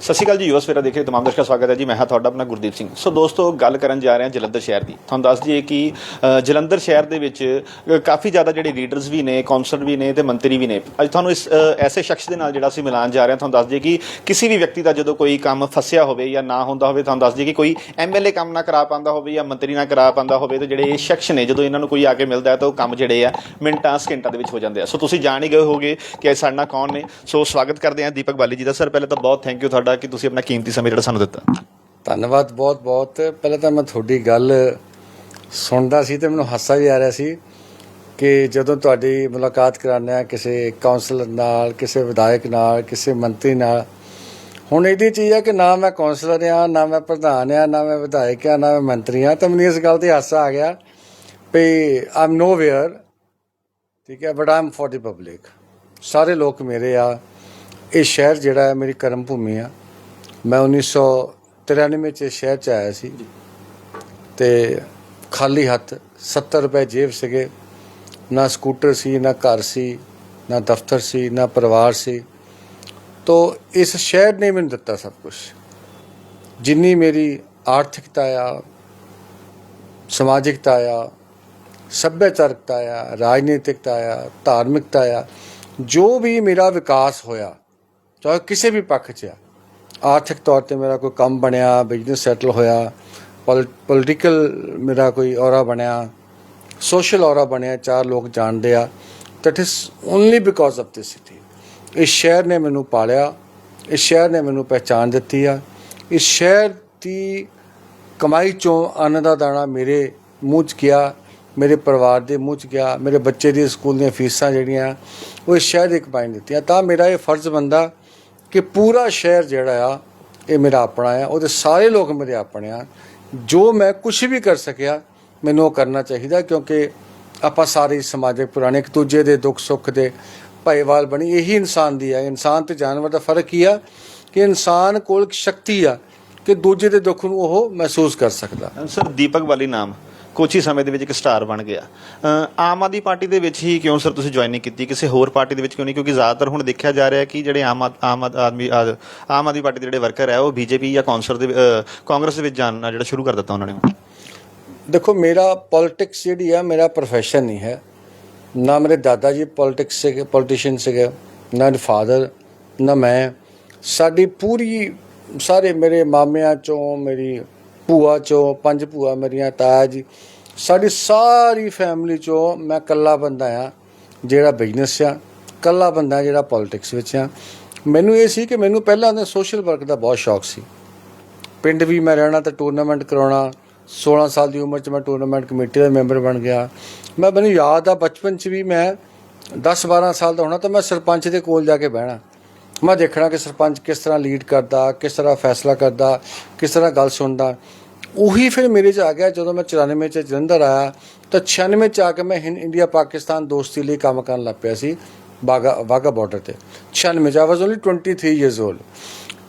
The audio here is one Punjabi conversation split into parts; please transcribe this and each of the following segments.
ਸਤਿ ਸ਼੍ਰੀ ਅਕਾਲ ਜੀ, ਯੂਐਸ ਫੇਰਾ ਦੇਖੇ ਤਮਾਮ ਦਰਸ਼ਕਾਂ ਦਾ ਸਵਾਗਤ ਹੈ ਜੀ। ਮੈਂ ਹਾਂ ਤੁਹਾਡਾ ਆਪਣਾ ਗੁਰਦੀਪ ਸਿੰਘ। ਸੋ ਦੋਸਤੋ, ਗੱਲ ਕਰਨ ਜਾ ਰਹੇ ਹਾਂ ਜਲੰਧਰ ਸ਼ਹਿਰ ਦੀ। ਤੁਹਾਨੂੰ ਦੱਸ ਦਈਏ ਕਿ ਜਲੰਧਰ ਸ਼ਹਿਰ ਦੇ ਵਿੱਚ ਕਾਫੀ ਜ਼ਿਆਦਾ ਜਿਹੜੇ ਲੀਡਰਸ ਵੀ ਨੇ, ਕੌਂਸਲਰ ਵੀ ਨੇ ਤੇ ਮੰਤਰੀ ਵੀ ਨੇ। ਅੱਜ ਤੁਹਾਨੂੰ ਇਸ ਐਸੇ ਸ਼ਖਸ ਦੇ ਨਾਲ ਜਿਹੜਾ ਅਸੀਂ ਮਿਲਾਨ ਜਾ ਰਹੇ ਹਾਂ, ਤੁਹਾਨੂੰ ਦੱਸ ਦਈਏ ਕਿ ਕਿਸੇ ਵੀ ਵਿਅਕਤੀ ਦਾ ਜਦੋਂ ਕੋਈ ਕੰਮ ਫਸਿਆ ਹੋਵੇ ਜਾਂ ਨਾ ਹੁੰਦਾ ਹੋਵੇ, ਤੁਹਾਨੂੰ ਦੱਸ ਦਈਏ ਕਿ ਕੋਈ ਐਮਐਲਏ ਕੰਮ ਨਾ ਕਰਾ ਪਾਉਂਦਾ ਹੋਵੇ ਜਾਂ ਮੰਤਰੀ ਨਾ ਕਰਾ ਪਾਉਂਦਾ ਹੋਵੇ, ਤੇ ਜਿਹੜੇ ਇਹ ਸ਼ਖਸ ਨੇ, ਜਦੋਂ ਇਹਨਾਂ ਨੂੰ ਕੋਈ ਆ ਕੇ ਮਿਲਦਾ ਹੈ, ਤਾਂ ਉਹ ਕੰਮ ਜਿਹੜੇ ਆ, ਮਿੰਟਾਂ, ਸਕਿੰਟਾਂ ਦੇ ਵਿੱਚ ਹੋ ਜਾਂਦੇ ਆ। ਸੋ ਤੁਸੀਂ ਜਾਣ ਹੀ ਗਏ ਹੋਗੇ ਕਿ ਅੱਜ ਸਾਡੇ ਨਾਲ ਕੌਣ ਨੇ। ਸੋ ਸਵਾਗਤ ਕਰਦੇ ਹਾਂ ਦੀਪਕ ਬਾਲੀ ਜੀ ਦਾ। ਸਰ, ਪਹਿਲੇ ਤਾਂ ਬਹੁਤ ਥੈਂਕ ਯੂ ਤੁਹਾਡਾ। ਕਿ ਤੁਸੀਂ ਆਪਣਾ ਕੀਮਤੀ ਸਮੇਂ ਜਿਹੜਾ ਸਾਨੂੰ ਦਿੱਤਾ? ਧੰਨਵਾਦ ਬਹੁਤ ਬਹੁਤ। ਪਹਿਲਾਂ ਤਾਂ ਮੈਂ ਤੁਹਾਡੀ ਗੱਲ ਸੁਣਦਾ ਸੀ ਤੇ ਮੈਨੂੰ ਹਾਸਾ ਵੀ ਆ ਰਿਹਾ ਸੀ ਕਿ ਜਦੋਂ ਤੁਹਾਡੀ ਮੁਲਾਕਾਤ ਕਰਾਉਂਦੇ ਆ ਕਿਸੇ ਕਾਉਂਸਲਰ ਨਾਲ, ਕਿਸੇ ਵਿਧਾਇਕ ਨਾਲ, ਕਿਸੇ ਮੰਤਰੀ ਨਾਲ, ਹੁਣ ਇਹਦੀ ਚੀਜ਼ ਹੈ ਕਿ ਨਾ ਮੈਂ ਕਾਉਂਸਲਰ ਆ ਨਾ ਮੈਂ ਪ੍ਰਧਾਨ ਆ ਨਾ ਮੈਂ ਵਿਧਾਇਕ ਆ ਨਾ ਮੈਂ ਮੰਤਰੀ ਆ ਤਾਂ ਮੈਨੂੰ ਇਸ ਗੱਲ ਤੇ ਹਾਸਾ ਆ ਗਿਆ ਵੀ ਆਮ ਨੋਵੇਅਰ ਠੀਕ ਹੈ but I'm for the public ਸਾਰੇ ਲੋਕ ਮੇਰੇ ਆ। ਇਹ ਸ਼ਹਿਰ ਜਿਹੜਾ ਹੈ, ਮੇਰੀ ਕਰਮ ਭੂਮੀ ਆ। ਮੈਂ 1993 ਚ ਸ਼ਹਿਰ ਚ ਆਇਆ ਸੀ ਤੇ ਖਾਲੀ ਹੱਥ 70 ਰੁਪਏ ਜੇਬ ਸੀਗੇ। ਨਾ ਸਕੂਟਰ ਸੀ ਨਾ ਘਰ ਸੀ ਨਾ ਦਫ਼ਤਰ ਸੀ ਨਾ ਪਰਿਵਾਰ ਸੀ। ਤੋ ਇਸ ਸ਼ਹਿਰ ਨੇ ਮੈਨੂੰ ਦਿੱਤਾ ਸਭ ਕੁਝ ਜਿੰਨੀ ਮੇਰੀ ਆਰਥਿਕਤਾ ਆ ਸਮਾਜਿਕਤਾ ਆ ਸੱਭਿਆਚਾਰਕਤਾ ਆ ਰਾਜਨੀਤਿਕਤਾ ਆ ਧਾਰਮਿਕਤਾ ਆ ਜੋ ਵੀ ਮੇਰਾ ਵਿਕਾਸ ਹੋਇਆ ਚਾਹੇ ਕਿਸੇ ਵੀ ਪੱਖ 'ਚ ਆ ਆਰਥਿਕ ਤੌਰ ਤੇ ਮੇਰਾ ਕੋਈ ਕੰਮ ਬਣਿਆ ਬਿਜ਼ਨਸ ਸੈਟਲ ਹੋਇਆ ਪੋਲਿਟੀਕਲ ਮੇਰਾ ਕੋਈ ਔਰਾ ਬਣਿਆ ਸੋਸ਼ਲ ਔਰਾ ਬਣਿਆ, ਚਾਰ ਲੋਕ ਜਾਣਦੇ ਆ that is only because of this city ਇਸ ਸ਼ਹਿਰ ਨੇ ਮੈਨੂੰ ਪਾਲਿਆ, ਇਸ ਸ਼ਹਿਰ ਨੇ ਮੈਨੂੰ ਪਹਿਚਾਨ ਦਿੱਤੀ ਆ, ਇਸ ਸ਼ਹਿਰ ਦੀ ਕਮਾਈ ਚੋਂ ਅੰਨ ਦਾ ਦਾਣਾ ਮੇਰੇ ਮੂੰਹ 'ਚ ਗਿਆ, ਮੇਰੇ ਪਰਿਵਾਰ ਦੇ ਮੂੰਹ 'ਚ ਗਿਆ, ਮੇਰੇ ਬੱਚੇ ਦੀ ਸਕੂਲ ਦੀਆਂ ਫੀਸਾਂ ਜਿਹੜੀਆਂ, ਉਹ ਇਸ ਸ਼ਹਿਰ ਦੇ ਕਮਾਈ ਨੇ ਦਿੱਤੀਆਂ, ਤਾਂ ਮੇਰਾ ਇਹ ਫਰਜ਼ ਬੰਦਾ ਕਿ ਪੂਰਾ ਸ਼ਹਿਰ ਜਿਹੜਾ ਆ, ਇਹ ਮੇਰਾ ਆਪਣਾ ਆ, ਉਹਦੇ ਸਾਰੇ ਲੋਕ ਮੇਰੇ ਆਪਣੇ ਆ। ਜੋ ਮੈਂ ਕੁਝ ਵੀ ਕਰ ਸਕਿਆ, ਮੈਨੂੰ ਉਹ ਕਰਨਾ ਚਾਹੀਦਾ ਕਿਉਂਕਿ ਆਪਾਂ ਸਾਰੇ ਸਮਾਜਿਕ ਪੁਰਾਣੇ, ਇੱਕ ਦੂਜੇ ਦੇ ਦੁੱਖ ਸੁੱਖ ਦੇ ਭਾਈਵਾਲ ਬਣੀ, ਇਹੀ ਇਨਸਾਨ ਦੀ ਹੈ ਇਨਸਾਨ ਤੇ ਜਾਨਵਰ ਦਾ ਫ਼ਰਕ ਕੀ ਆ? ਕਿ ਇਨਸਾਨ ਕੋਲ ਸ਼ਕਤੀ ਆ ਕਿ ਦੂਜੇ ਦੇ ਦੁੱਖ ਨੂੰ ਉਹ ਮਹਿਸੂਸ ਕਰ ਸਕਦਾ। ਸਰ ਦੀਪਕ ਵਾਲੀ ਨਾਮ। ਕੁਛ ਹੀ ਸਮੇਂ ਦੇ ਵਿੱਚ ਇੱਕ ਸਟਾਰ ਬਣ ਗਿਆ। ਆਮ ਆਦਮੀ ਪਾਰਟੀ ਦੇ ਵਿੱਚ ਹੀ ਕਿਉਂ ਸਰ ਤੁਸੀਂ ਜੁਆਇਨ ਨਹੀਂ ਕੀਤੀ? ਕਿਸੇ ਹੋਰ ਪਾਰਟੀ ਦੇ ਵਿੱਚ ਕਿਉਂ ਨਹੀਂ? ਕਿਉਂਕਿ ਜ਼ਿਆਦਾਤਰ ਹੁਣ ਦੇਖਿਆ ਜਾ ਰਿਹਾ ਕਿ ਜਿਹੜੇ ਆਮ ਆਦ- ਆਮ ਆਦ- ਆਦਮੀ, ਆਦ- ਆਮ ਆਦਮੀ ਪਾਰਟੀ ਦੇ ਜਿਹੜੇ ਵਰਕਰ ਹੈ, ਉਹ ਬੀਜੇਪੀ ਜਾਂ ਕੌਂਸਲਰ ਦੇ ਕਾਂਗਰਸ ਦੇ ਵਿੱਚ ਜਾਣਾ ਜਿਹੜਾ ਸ਼ੁਰੂ ਕਰ ਦਿੱਤਾ ਉਹਨਾਂ ਨੇ ਦੇਖੋ, ਮੇਰਾ ਪੋਲਿਟਿਕਸ ਜਿਹੜੀ ਆ, ਮੇਰਾ profession ਨਹੀਂ ਹੈ। ਨਾ ਮੇਰੇ ਦਾਦਾ ਜੀ ਪੋਲਿਟਿਕਸ ਸੀਗੇ ਪੋਲੀਟੀਸ਼ੀਅਨ ਸੀਗੇ, ਨਾ ਫਾਦਰ ਨਾ ਮੈਂ। ਸਾਡੀ ਪੂਰੀ, ਸਾਰੇ ਮੇਰੇ ਮਾਮਿਆਂ ਚੋਂ, ਮੇਰੀ ਭੂਆ ਚੋਂ, ਪੰਜ ਭੂਆ ਮੇਰੀਆਂ, ਤਾਇਆ ਜੀ ਸਾਡੀ ਸਾਰੀ ਫੈਮਿਲੀ ਚੋਂ ਮੈਂ ਇਕੱਲਾ ਬੰਦਾ ਆ, ਜਿਹੜਾ ਬਿਜ਼ਨਸ ਆ, ਇਕੱਲਾ ਬੰਦਾ ਜਿਹੜਾ ਪੋਲਿਟਿਕਸ ਵਿੱਚ ਆ। ਮੈਨੂੰ ਇਹ ਸੀ ਕਿ ਮੈਨੂੰ ਪਹਿਲਾਂ ਤਾਂ ਸੋਸ਼ਲ ਵਰਕ ਦਾ ਬਹੁਤ ਸ਼ੌਕ ਸੀ। ਪਿੰਡ ਵੀ ਮੈਂ ਰਹਿਣਾ ਤੇ ਟੂਰਨਾਮੈਂਟ ਕਰਾਉਣਾ 16 ਸਾਲ ਦੀ ਉਮਰ 'ਚ ਮੈਂ ਟੂਰਨਾਮੈਂਟ ਕਮੇਟੀ ਦਾ ਮੈਂਬਰ ਬਣ ਗਿਆ। ਮੈਂ ਮੈਨੂੰ ਯਾਦ ਆ ਬਚਪਨ 'ਚ ਵੀ ਮੈਂ 10 12 ਸਾਲ ਦਾ ਹੋਣਾ ਤਾਂ ਮੈਂ ਸਰਪੰਚ ਦੇ ਕੋਲ ਜਾ ਕੇ ਬਹਿਣਾ। ਮੈਂ ਦੇਖਣਾ ਕਿ ਸਰਪੰਚ ਕਿਸ ਤਰ੍ਹਾਂ ਲੀਡ ਕਰਦਾ, ਕਿਸ ਤਰ੍ਹਾਂ ਫੈਸਲਾ ਕਰਦਾ, ਕਿਸ ਤਰ੍ਹਾਂ ਗੱਲ ਸੁਣਦਾ। ਉਹੀ ਫਿਰ ਮੇਰੇ 'ਚ ਆ ਗਿਆ ਜਦੋਂ ਮੈਂ 94 'ਚ ਜਲੰਧਰ ਆਇਆ, ਤਾਂ 96 'ਚ ਆ ਕੇ ਮੈਂ ਹਿੰਦ, ਇੰਡੀਆ, ਪਾਕਿਸਤਾਨ ਦੋਸਤੀ ਲਈ ਕੰਮ ਕਰਨ ਲੱਗ ਪਿਆ ਸੀ ਬਾਗਾ ਵਾਗਾ ਬਾਰਡਰ ਤੇ। 96 ਚ। I was only 23 years old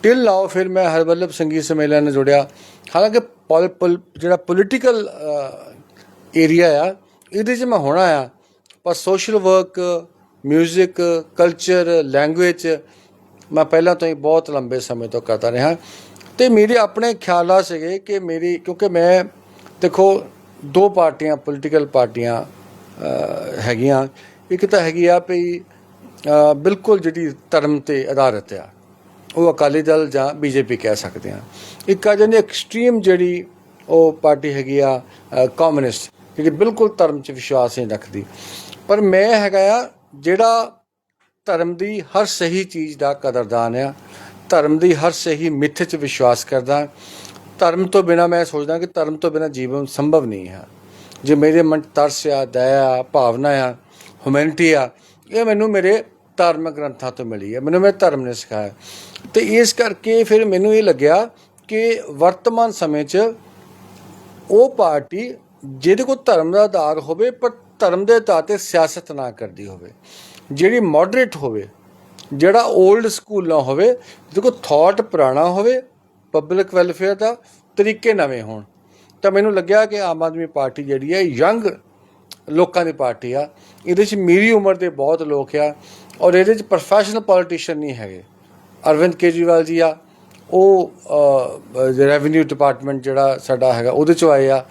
till ਲਾਓ ਫਿਰ ਮੈਂ ਹਰਬਲਬ ਸੰਗੀਤ ਸਮੇਲਨ ਨਾਲ ਜੁੜਿਆ। ਹਾਲਾਂਕਿ ਪੋਲ ਜਿਹੜਾ ਪੋਲੀਟੀਕਲ ਏਰੀਆ ਆ, ਇਹਦੇ 'ਚ ਮੈਂ ਹੋਣਾ ਆ ਪਰ ਸੋਸ਼ਲ ਵਰਕ 뮤직 ਕਲਚਰ ਲੈਂਗੁਏਜ ਮੈਂ ਪਹਿਲਾਂ ਤੋਂ ਹੀ ਬਹੁਤ ਲੰਬੇ ਸਮੇਂ ਤੋਂ ਕਰਦਾ ਰਿਹਾ। ਤੇ ਮੇਰੇ ਆਪਣੇ ਖਿਆਲਾਂ ਸੀਗੇ ਕਿ ਮੇਰੀ, ਕਿਉਂਕਿ ਮੈਂ ਦੇਖੋ, ਦੋ ਪਾਰਟੀਆਂ ਪੋਲੀਟੀਕਲ ਪਾਰਟੀਆਂ ਹੈਗੀਆਂ। ਇੱਕ ਤਾਂ ਹੈਗੀ ਆ ਵੀ ਬਿਲਕੁਲ ਜਿਹੜੀ ਧਰਮ ਤੇ ਆਧਾਰਿਤ ਆ, ਉਹ ਅਕਾਲੀ ਦਲ ਜਾਂ ਬੀਜੇਪੀ ਕਹਿ ਸਕਦੇ ਆ। ਇੱਕ ਆ ਜਾਂਦੀ ਐਕਸਟ੍ਰੀਮ ਜਿਹੜੀ ਉਹ ਪਾਰਟੀ ਹੈਗੀ ਆ ਕਮਿਊਨਿਸਟ ਜਿਹੜੀ ਬਿਲਕੁਲ ਧਰਮ 'ਚ ਵਿਸ਼ਵਾਸ ਨਹੀਂ ਰੱਖਦੀ। ਪਰ ਮੈਂ ਹੈਗਾ ਆ ਜਿਹੜਾ ਧਰਮ ਦੀ ਹਰ ਸਹੀ ਚੀਜ਼ ਦਾ ਕਦਰਦਾਨ ਆ ਧਰਮ ਦੀ ਹਰ ਸਹੀ ਮਿੱਥ 'ਚ ਵਿਸ਼ਵਾਸ ਕਰਦਾ ਧਰਮ ਤੋਂ ਬਿਨਾ ਮੈਂ ਸੋਚਦਾ ਕਿ ਧਰਮ ਤੋਂ ਬਿਨਾ ਜੀਵਨ ਸੰਭਵ ਨਹੀਂ ਹੈ। ਜੇ ਮੇਰੇ ਮਨ 'ਚ ਤਰਸ ਆ, ਦਇਆ ਆ, ਭਾਵਨਾ ਆ ਹਿਊਮੈਨਿਟੀ ਆ, ਇਹ ਮੈਨੂੰ ਮੇਰੇ ਧਾਰਮਿਕ ਗ੍ਰੰਥਾਂ ਤੋਂ ਮਿਲੀ ਹੈ। ਮੈਨੂੰ ਮੇਰੇ ਧਰਮ ਨੇ ਸਿਖਾਇਆ ਤੇ ਇਸ ਕਰਕੇ ਫਿਰ ਮੈਨੂੰ ਇਹ ਲੱਗਿਆ ਕਿ ਵਰਤਮਾਨ ਸਮੇਂ 'ਚ ਉਹ ਪਾਰਟੀ ਜਿਹਦੇ ਕੋਲ ਧਰਮ ਦਾ ਆਧਾਰ ਹੋਵੇ, ਪਰ ਧਰਮ ਦੇ ਆਧਾਰ ਤੇ ਸਿਆਸਤ ਨਾ ਕਰਦੀ ਹੋਵੇ। ਜਿਹੜੀ ਮੋਡਰੇਟ ਹੋਵੇ ਜਿਹੜਾ 올ਡ ਸਕੂਲ ਨਾ ਹੋਵੇ, ਦੇਖੋ ਕੋਲ ਥਾਟ ਪੁਰਾਣਾ ਹੋਵੇ ਪਬਲਿਕ ਵੈਲਫੇਅਰ ਦਾ ਤਰੀਕੇ ਨਵੇਂ ਹੋਣ। ਤਾਂ ਮੈਨੂੰ ਲੱਗਿਆ ਕਿ ਆਮ ਆਦਮੀ ਪਾਰਟੀ ਜਿਹੜੀ ਹੈ ਯੰਗ ਲੋਕਾਂ ਦੀ ਪਾਰਟੀ ਆ, ਇਹਦੇ 'ਚ ਮੇਰੀ ਉਮਰ ਦੇ ਬਹੁਤ ਲੋਕ ਆ, ਔਰ ਇਹਦੇ 'ਚ ਪ੍ਰੋਫੈਸ਼ਨਲ ਪੋਲੀਟੀਸ਼ੀਅਨ ਨਹੀਂ ਹੈਗੇ। ਅਰਵਿੰਦ ਕੇਜਰੀਵਾਲ ਜੀ ਆ, ਉਹ ਰੈਵਨਿਊ ਡਿਪਾਰਟਮੈਂਟ ਜਿਹੜਾ ਸਾਡਾ ਹੈਗਾ, ਉਹਦੇ ਚੋਂ ਆਏ ਆ।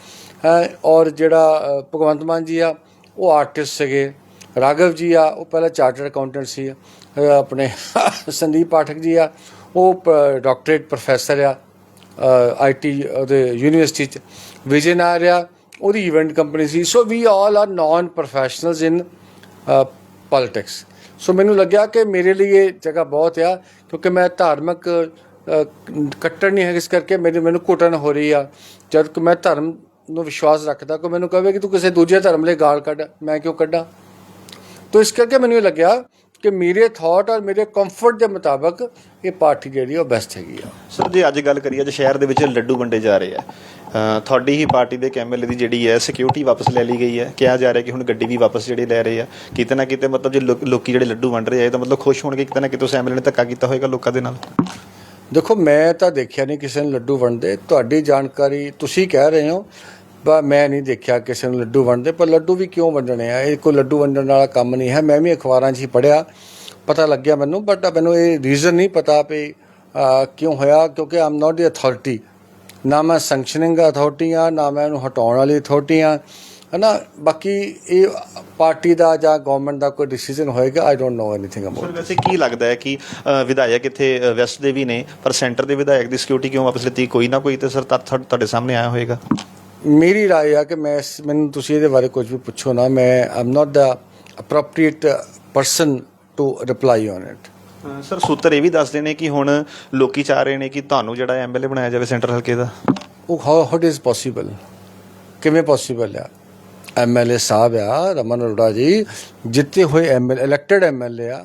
ਹੈ, ਔਰ ਜਿਹੜਾ ਭਗਵੰਤ ਮਾਨ ਜੀ ਆ, ਉਹ ਆਰਟਿਸਟ ਸੀਗੇ। ਰਾਘਵ ਜੀ ਆ, ਉਹ ਪਹਿਲਾਂ ਚਾਰਟਰਡ ਅਕਾਊਂਟੈਂਟ ਸੀ। ਆਪਣੇ ਸੰਦੀਪ ਪਾਠਕ ਜੀ ਆ ਉਹ ਡਾਕਟਰੇਟ ਪ੍ਰੋਫੈਸਰ ਆ ਆਈਟੀ ਉਹਦੇ ਯੂਨੀਵਰਸਿਟੀ ਚ ਵਿਜੇ ਨਾਇਰ ਆ ਉਹਦੀ event company C so we all are non professionals in politics so ਮੈਨੂੰ ਲੱਗਿਆ ਕਿ ਮੇਰੇ ਲਈ ਇਹ ਜਗ੍ਹਾ ਬਹੁਤ ਆ ਕਿਉਂਕਿ ਮੈਂ ਧਾਰਮਿਕ ਅ, ਕੱਟੜ ਨਹੀਂ ਹੈ ਇਸ ਕਰਕੇ ਮੈਨੂੰ ਮੈਨੂੰ ਘੁਟਨ ਹੋ ਰਹੀ ਆ। ਜਦ ਕਿ ਮੈਂ ਧਰਮ ਨੂੰ ਵਿਸ਼ਵਾਸ ਰੱਖਦਾ ਕਿ ਮੈਨੂੰ ਕਹੇ ਕਿ ਤੂੰ ਕਿਸੇ ਦੂਜੇ ਧਰਮ ਲਈ ਗਾਲ ਕੱਢ ਮੈਂ ਕਿਉਂ ਕੱਢਾਂ? ਤੋ ਇਸ ਕਰਕੇ ਮੈਨੂੰ ਇਹ ਲੱਗਿਆ ਕਿ ਮੇਰੇ ਥਾਟ ਔਰ ਮੇਰੇ ਕੰਫਰਟ ਦੇ ਮੁਤਾਬਕ ਇਹ ਪਾਰਟੀ ਜਿਹੜੀ ਉਹ ਬੈਸਟ ਹੈਗੀ ਆ। ਸਰ ਜੇ ਅੱਜ ਗੱਲ ਕਰੀਏ ਅੱਜ ਸ਼ਹਿਰ ਦੇ ਵਿੱਚ ਲੱਡੂ ਵੰਡੇ ਜਾ ਰਹੇ ਆ। ਤੁਹਾਡੀ ਹੀ ਪਾਰਟੀ ਦੇ ਐਮਐਲਏ ਦੀ ਜਿਹੜੀ ਹੈ ਸਿਕਿਉਰਿਟੀ ਵਾਪਸ ਲੈ ਲਈ ਗਈ ਹੈ। ਕਿਹਾ ਜਾ ਰਿਹਾ ਕਿ ਹੁਣ ਗੱਡੀ ਵੀ ਵਾਪਸ ਜਿਹੜੀ ਲੈ ਰਹੇ ਆ। ਕਿਤੇ ਨਾ ਕਿਤੇ ਮਤਲਬ ਜੇ ਲੋਕ- ਜਿਹੜੇ ਲੱਡੂ ਵੰਡ ਰਹੇ ਆ ਇਹ ਤਾਂ ਮਤਲਬ ਖੁਸ਼ ਹੋਣਗੇ ਕਿਤੇ ਨਾ ਕਿਤੇ ਉਸ ਐਮਐਲਏ ਨੇ ਧੱਕਾ ਕੀਤਾ ਹੋਏਗਾ ਲੋਕਾਂ ਦੇ ਨਾਲ। ਦੇਖੋ ਮੈਂ ਤਾਂ ਦੇਖਿਆ ਨਹੀਂ ਕਿਸੇ ਨੂੰ ਲੱਡੂ ਵੰਡਦੇ ਤੁਹਾਡੀ ਜਾਣਕਾਰੀ ਤੁਸੀਂ ਕਹਿ ਰਹੇ ਹੋ। ਪਰ ਮੈਂ ਨਹੀਂ ਦੇਖਿਆ ਕਿਸੇ ਨੂੰ ਲੱਡੂ ਵੰਡਦੇ ਪਰ ਲੱਡੂ ਵੀ ਕਿਉਂ ਵੰਡਣੇ ਆ? ਇਹ ਕੋਈ ਲੱਡੂ ਵੰਡਣ ਵਾਲਾ ਕੰਮ ਨਹੀਂ ਹੈ। ਮੈਂ ਵੀ ਅਖਬਾਰਾਂ 'ਚ ਹੀ ਪੜਿਆ ਪਤਾ ਲੱਗਿਆ ਮੈਨੂੰ ਬਟ ਮੈਨੂੰ ਇਹ ਰੀਜ਼ਨ ਨਹੀਂ ਪਤਾ ਵੀ ਕਿਉਂ ਹੋਇਆ ਕਿਉਂਕਿ ਆਮ ਨਾਟ ਦੀ ਅਥਾਰਟੀ ਨਾ ਮੈਂ ਸੈਂਕਸ਼ਨਿੰਗ ਅਥਾਰਟੀ ਆ ਨਾ ਮੈਂ ਇਹਨੂੰ ਹਟਾਉਣ ਵਾਲੀ ਅਥਾਰਟੀ ਆ। ਹਨਾ? ਬਾਕੀ ਇਹ ਪਾਰਟੀ ਦਾ ਜਾਂ ਗਵਰਨਮੈਂਟ ਦਾ ਕੋਈ ਡਿਸੀਜਨ ਹੋਏਗਾ I don't know anything about ਵੈਸੇ ਕੀ ਲੱਗਦਾ ਹੈ ਕਿ ਵਿਧਾਇਕ ਇੱਥੇ ਵੈਸਟ ਦੇ ਵੀ ਨੇ ਪਰ ਸੈਂਟਰ ਦੇ ਵਿਧਾਇਕ ਦੀ ਸਿਕਿਉਰਿਟੀ ਕਿਉਂ ਵਾਪਸ ਲਿੱਤੀ? ਕੋਈ ਨਾ ਕੋਈ ਤੇ ਸਰ ਤੱਥ ਤੁਹਾਡੇ ਸਾਹਮਣੇ ਆਇਆ ਹੋਏਗਾ। ਮੇਰੀ ਰਾਏ ਆ ਕਿ ਮੈਂ ਇਸ- ਮੈਨੂੰ ਤੁਸੀਂ ਇਹਦੇ ਬਾਰੇ ਕੁਝ ਵੀ ਪੁੱਛੋ ਨਾ ਮੈਂ I'm not the appropriate person to reply on it sir ਸੂਤਰ ਇਹ ਵੀ ਦੱਸਦੇ ਨੇ ਕਿ ਹੁਣ ਲੋਕੀ ਚਾਹ ਰਹੇ ਨੇ ਕਿ ਤੁਹਾਨੂੰ ਜਿਹੜਾ ਐਮਐਲਏ ਬਣਾਇਆ ਜਾਵੇ ਸੈਂਟਰ ਹਲਕੇ ਦਾ। ਉਹ ਹਾਊ ਹਾਊ ਇਜ਼ ਪੋਸੀਬਲ ਕਿਵੇਂ ਪੋਸੀਬਲ ਆ? ਐਮਐਲਏ ਸਾਹਿਬ ਆ ਰਮਨ ਅਰੋੜਾ ਜੀ ਜਿੱਤੇ ਹੋਏ ਐਮਐਲਏ ਇਲੈਕਟਡ ਐਮਐਲਏ ਆ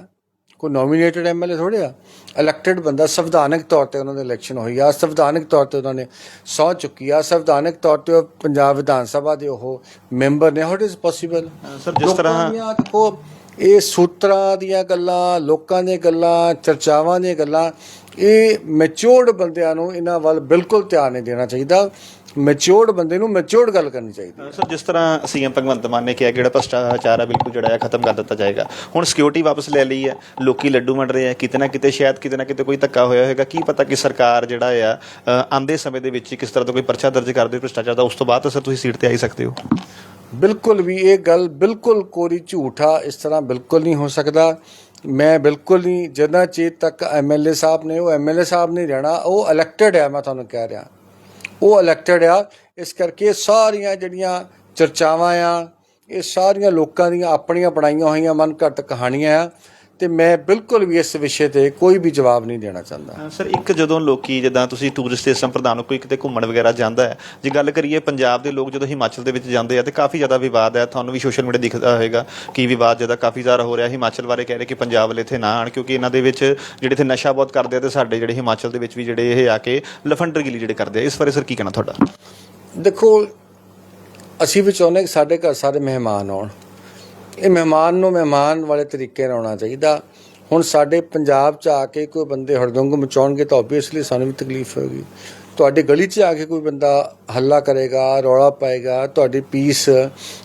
ਕੋਈ ਨੋਮੀਨੇਟਡ ਐਮਐਲਏ ਥੋੜੇ ਆ। ਇਲੈਕਟਡ ਬੰਦਾ ਸੰਵਿਧਾਨਕ ਤੌਰ ਤੇ ਉਹਨਾਂ ਦੀ ਇਲੈਕਸ਼ਨ ਹੋਈ ਆ ਸੰਵਿਧਾਨਕ ਤੌਰ ਤੇ ਉਹਨਾਂ ਨੇ ਸਹੁੰ ਚੁੱਕੀ ਆ ਸੰਵਿਧਾਨਕ ਤੌਰ ਤੇ ਉਹ ਪੰਜਾਬ ਵਿਧਾਨ ਸਭਾ ਦੇ ਉਹ ਮੈਂਬਰ ਨੇ ਹਾਊ ਇਜ਼ ਪੋਸੀਬਲ ਸਰ ਜਿਸ ਤਰ੍ਹਾਂ ਦੇਖੋ ਇਹ ਸੂਤਰਾਂ ਦੀਆਂ ਗੱਲਾਂ ਲੋਕਾਂ ਦੀਆਂ ਗੱਲਾਂ ਚਰਚਾਵਾਂ ਦੀਆਂ ਗੱਲਾਂ ਇਹ ਮੈਚੁਰਡ ਬੰਦਿਆਂ ਨੂੰ ਇਹਨਾਂ ਵੱਲ ਬਿਲਕੁਲ ਧਿਆਨ ਨਹੀਂ ਦੇਣਾ ਚਾਹੀਦਾ। ਮੈਚੁਰਡ ਬੰਦੇ ਨੂੰ ਮੈਚੁਰਡ ਗੱਲ ਕਰਨੀ ਚਾਹੀਦੀ ਸਰ ਜਿਸ ਤਰ੍ਹਾਂ ਸੀਐਮ ਭਗਵੰਤ ਮਾਨ ਨੇ ਕਿਹਾ ਕਿ ਜਿਹੜਾ ਭ੍ਰਸ਼ਟਾਚਾਰ ਹੈ ਬਿਲਕੁਲ ਜਿਹੜਾ ਹੈ ਖਤਮ ਕਰ ਦਿੱਤਾ ਜਾਏਗਾ। ਹੁਣ ਸਿਕਿਉਰਿਟੀ ਵਾਪਸ ਲੈ ਲਈ ਹੈ। ਲੋਕੀ ਲੱਡੂ ਵੰਡ ਰਹੇ ਆ। ਕਿਤੇ ਨਾ ਕਿਤੇ ਸ਼ਾਇਦ ਕਿਤੇ ਨਾ ਕਿਤੇ ਕੋਈ ਧੱਕਾ ਹੋਇਆ ਹੋਵੇਗਾ ਕੀ ਪਤਾ ਕਿ ਸਰਕਾਰ ਜਿਹੜਾ ਆ ਅ, ਆਉਂਦੇ ਸਮੇਂ ਦੇ ਵਿੱਚ ਕਿਸ ਤਰ੍ਹਾਂ ਦਾ ਕੋਈ ਪਰਚਾ ਦਰਜ ਕਰਦੇ ਭ੍ਰਸ਼ਟਾਚਾਰ ਦਾ। ਉਸ ਤੋਂ ਬਾਅਦ ਤਾਂ ਸਰ ਤੁਸੀਂ ਸੀਟ ਤੇ ਆ ਹੀ ਸਕਦੇ ਹੋ। ਬਿਲਕੁਲ ਵੀ ਇਹ ਗੱਲ ਬਿਲਕੁਲ ਕੋਰੀ ਝੂਠਾ ਇਸ ਤਰ੍ਹਾਂ ਬਿਲਕੁਲ ਨਹੀਂ ਹੋ ਸਕਦਾ। ਮੈਂ ਬਿਲਕੁਲ ਨਹੀਂ ਜਿੰਨਾ ਚਿਰ ਤੱਕ ਐਮਐਲਏ ਸਾਹਿਬ ਨੇ ਉਹ ਐਮਐਲਏ ਸਾਹਿਬ ਨਹੀਂ ਰਹਿਣਾ ਉਹ ਇਲੈਕਟਡ ਹੈ ਮੈਂ ਤੁਹਾਨੂੰ ਕਹਿ ਰਿਹਾ। ਉਹ ਇਲੈਕਟਡ ਆ। ਇਸ ਕਰਕੇ ਸਾਰੀਆਂ ਜਿਹੜੀਆਂ ਚਰਚਾਵਾਂ ਆ, ਇਹ ਸਾਰੀਆਂ ਲੋਕਾਂ ਦੀਆਂ ਆਪਣੀਆਂ ਬਣਾਈਆਂ ਹੋਈਆਂ ਮਨ ਘੜਤ ਕਹਾਣੀਆਂ ਆ। ਤੇ ਮੈਂ ਬਿਲਕੁਲ ਵੀ ਇਸ ਵਿਸ਼ੇ ਤੇ ਕੋਈ ਵੀ ਜਵਾਬ ਨਹੀਂ ਦੇਣਾ ਚਾਹੁੰਦਾ। ਸਰ ਇੱਕ ਜਦੋਂ ਲੋਕੀ ਜਿੱਦਾਂ ਤੁਸੀਂ ਟੂਰਿਸਟ ਇਸ ਪ੍ਰਧਾਨ ਕੋਈ ਕਿਤੇ ਘੁੰਮਣ ਵਗੈਰਾ ਜਾਂਦਾ ਹੈ ਜੇ ਗੱਲ ਕਰੀਏ ਪੰਜਾਬ ਦੇ ਲੋਕ ਜਦੋਂ ਹਿਮਾਚਲ ਦੇ ਵਿੱਚ ਜਾਂਦੇ ਆ ਤੇ ਕਾਫੀ ਜ਼ਿਆਦਾ ਵਿਵਾਦ ਹੈ ਤੁਹਾਨੂੰ ਵੀ ਸੋਸ਼ਲ ਮੀਡੀਆ ਦਿਖਦਾ ਹੋਵੇਗਾ ਕਿ ਵਿਵਾਦ ਜਿਹਦਾ ਕਾਫੀ ਜ਼ਿਆਦਾ ਹੋ ਰਿਹਾ ਹਿਮਾਚਲ ਬਾਰੇ ਕਹਿ ਰਹੇ ਕਿ ਪੰਜਾਬ ਵਾਲੇ ਇੱਥੇ ਨਾ ਆਣ ਕਿਉਂਕਿ ਇਹਨਾਂ ਦੇ ਵਿੱਚ ਜਿਹੜੇ ਇੱਥੇ ਨਸ਼ਾ ਬਹੁਤ ਕਰਦੇ ਆ ਤੇ ਸਾਡੇ ਜਿਹੜੇ ਹਿਮਾਚਲ ਦੇ ਵਿੱਚ ਵੀ ਜਿਹੜੇ ਇਹ ਆ ਕੇ ਲਫੰਡਰਗਿਲੀ ਜਿਹੜੇ ਕਰਦੇ ਆ ਇਸ ਬਾਰੇ ਸਰ ਕੀ ਕਹਿਣਾ ਤੁਹਾਡਾ? ਦੇਖੋ ਅਸੀਂ ਵੀ ਚਾਹੁੰਦੇ ਕਿ ਸਾਡੇ ਘਰ ਸਾਰੇ ਮਹਿਮਾਨ ਆਉਣ। ਇਹ ਮਹਿਮਾਨ ਨੂੰ ਮਹਿਮਾਨ ਵਾਲੇ ਤਰੀਕੇ ਨਾਲ ਆਉਣਾ ਚਾਹੀਦਾ। ਹੁਣ ਸਾਡੇ ਪੰਜਾਬ 'ਚ ਆ ਕੇ ਕੋਈ ਬੰਦੇ ਹੜਦੰਗ ਮਚਾਉਣਗੇ ਤਾਂ ਆਬਵੀਅਸਲੀ ਸਾਨੂੰ ਵੀ ਤਕਲੀਫ ਹੋਏਗੀ। ਤੁਹਾਡੀ ਗਲੀ 'ਚ ਆ ਕੇ ਕੋਈ ਬੰਦਾ ਹੱਲਾ ਕਰੇਗਾ, ਰੌਲਾ ਪਾਏਗਾ, ਤੁਹਾਡੀ ਪੀਸ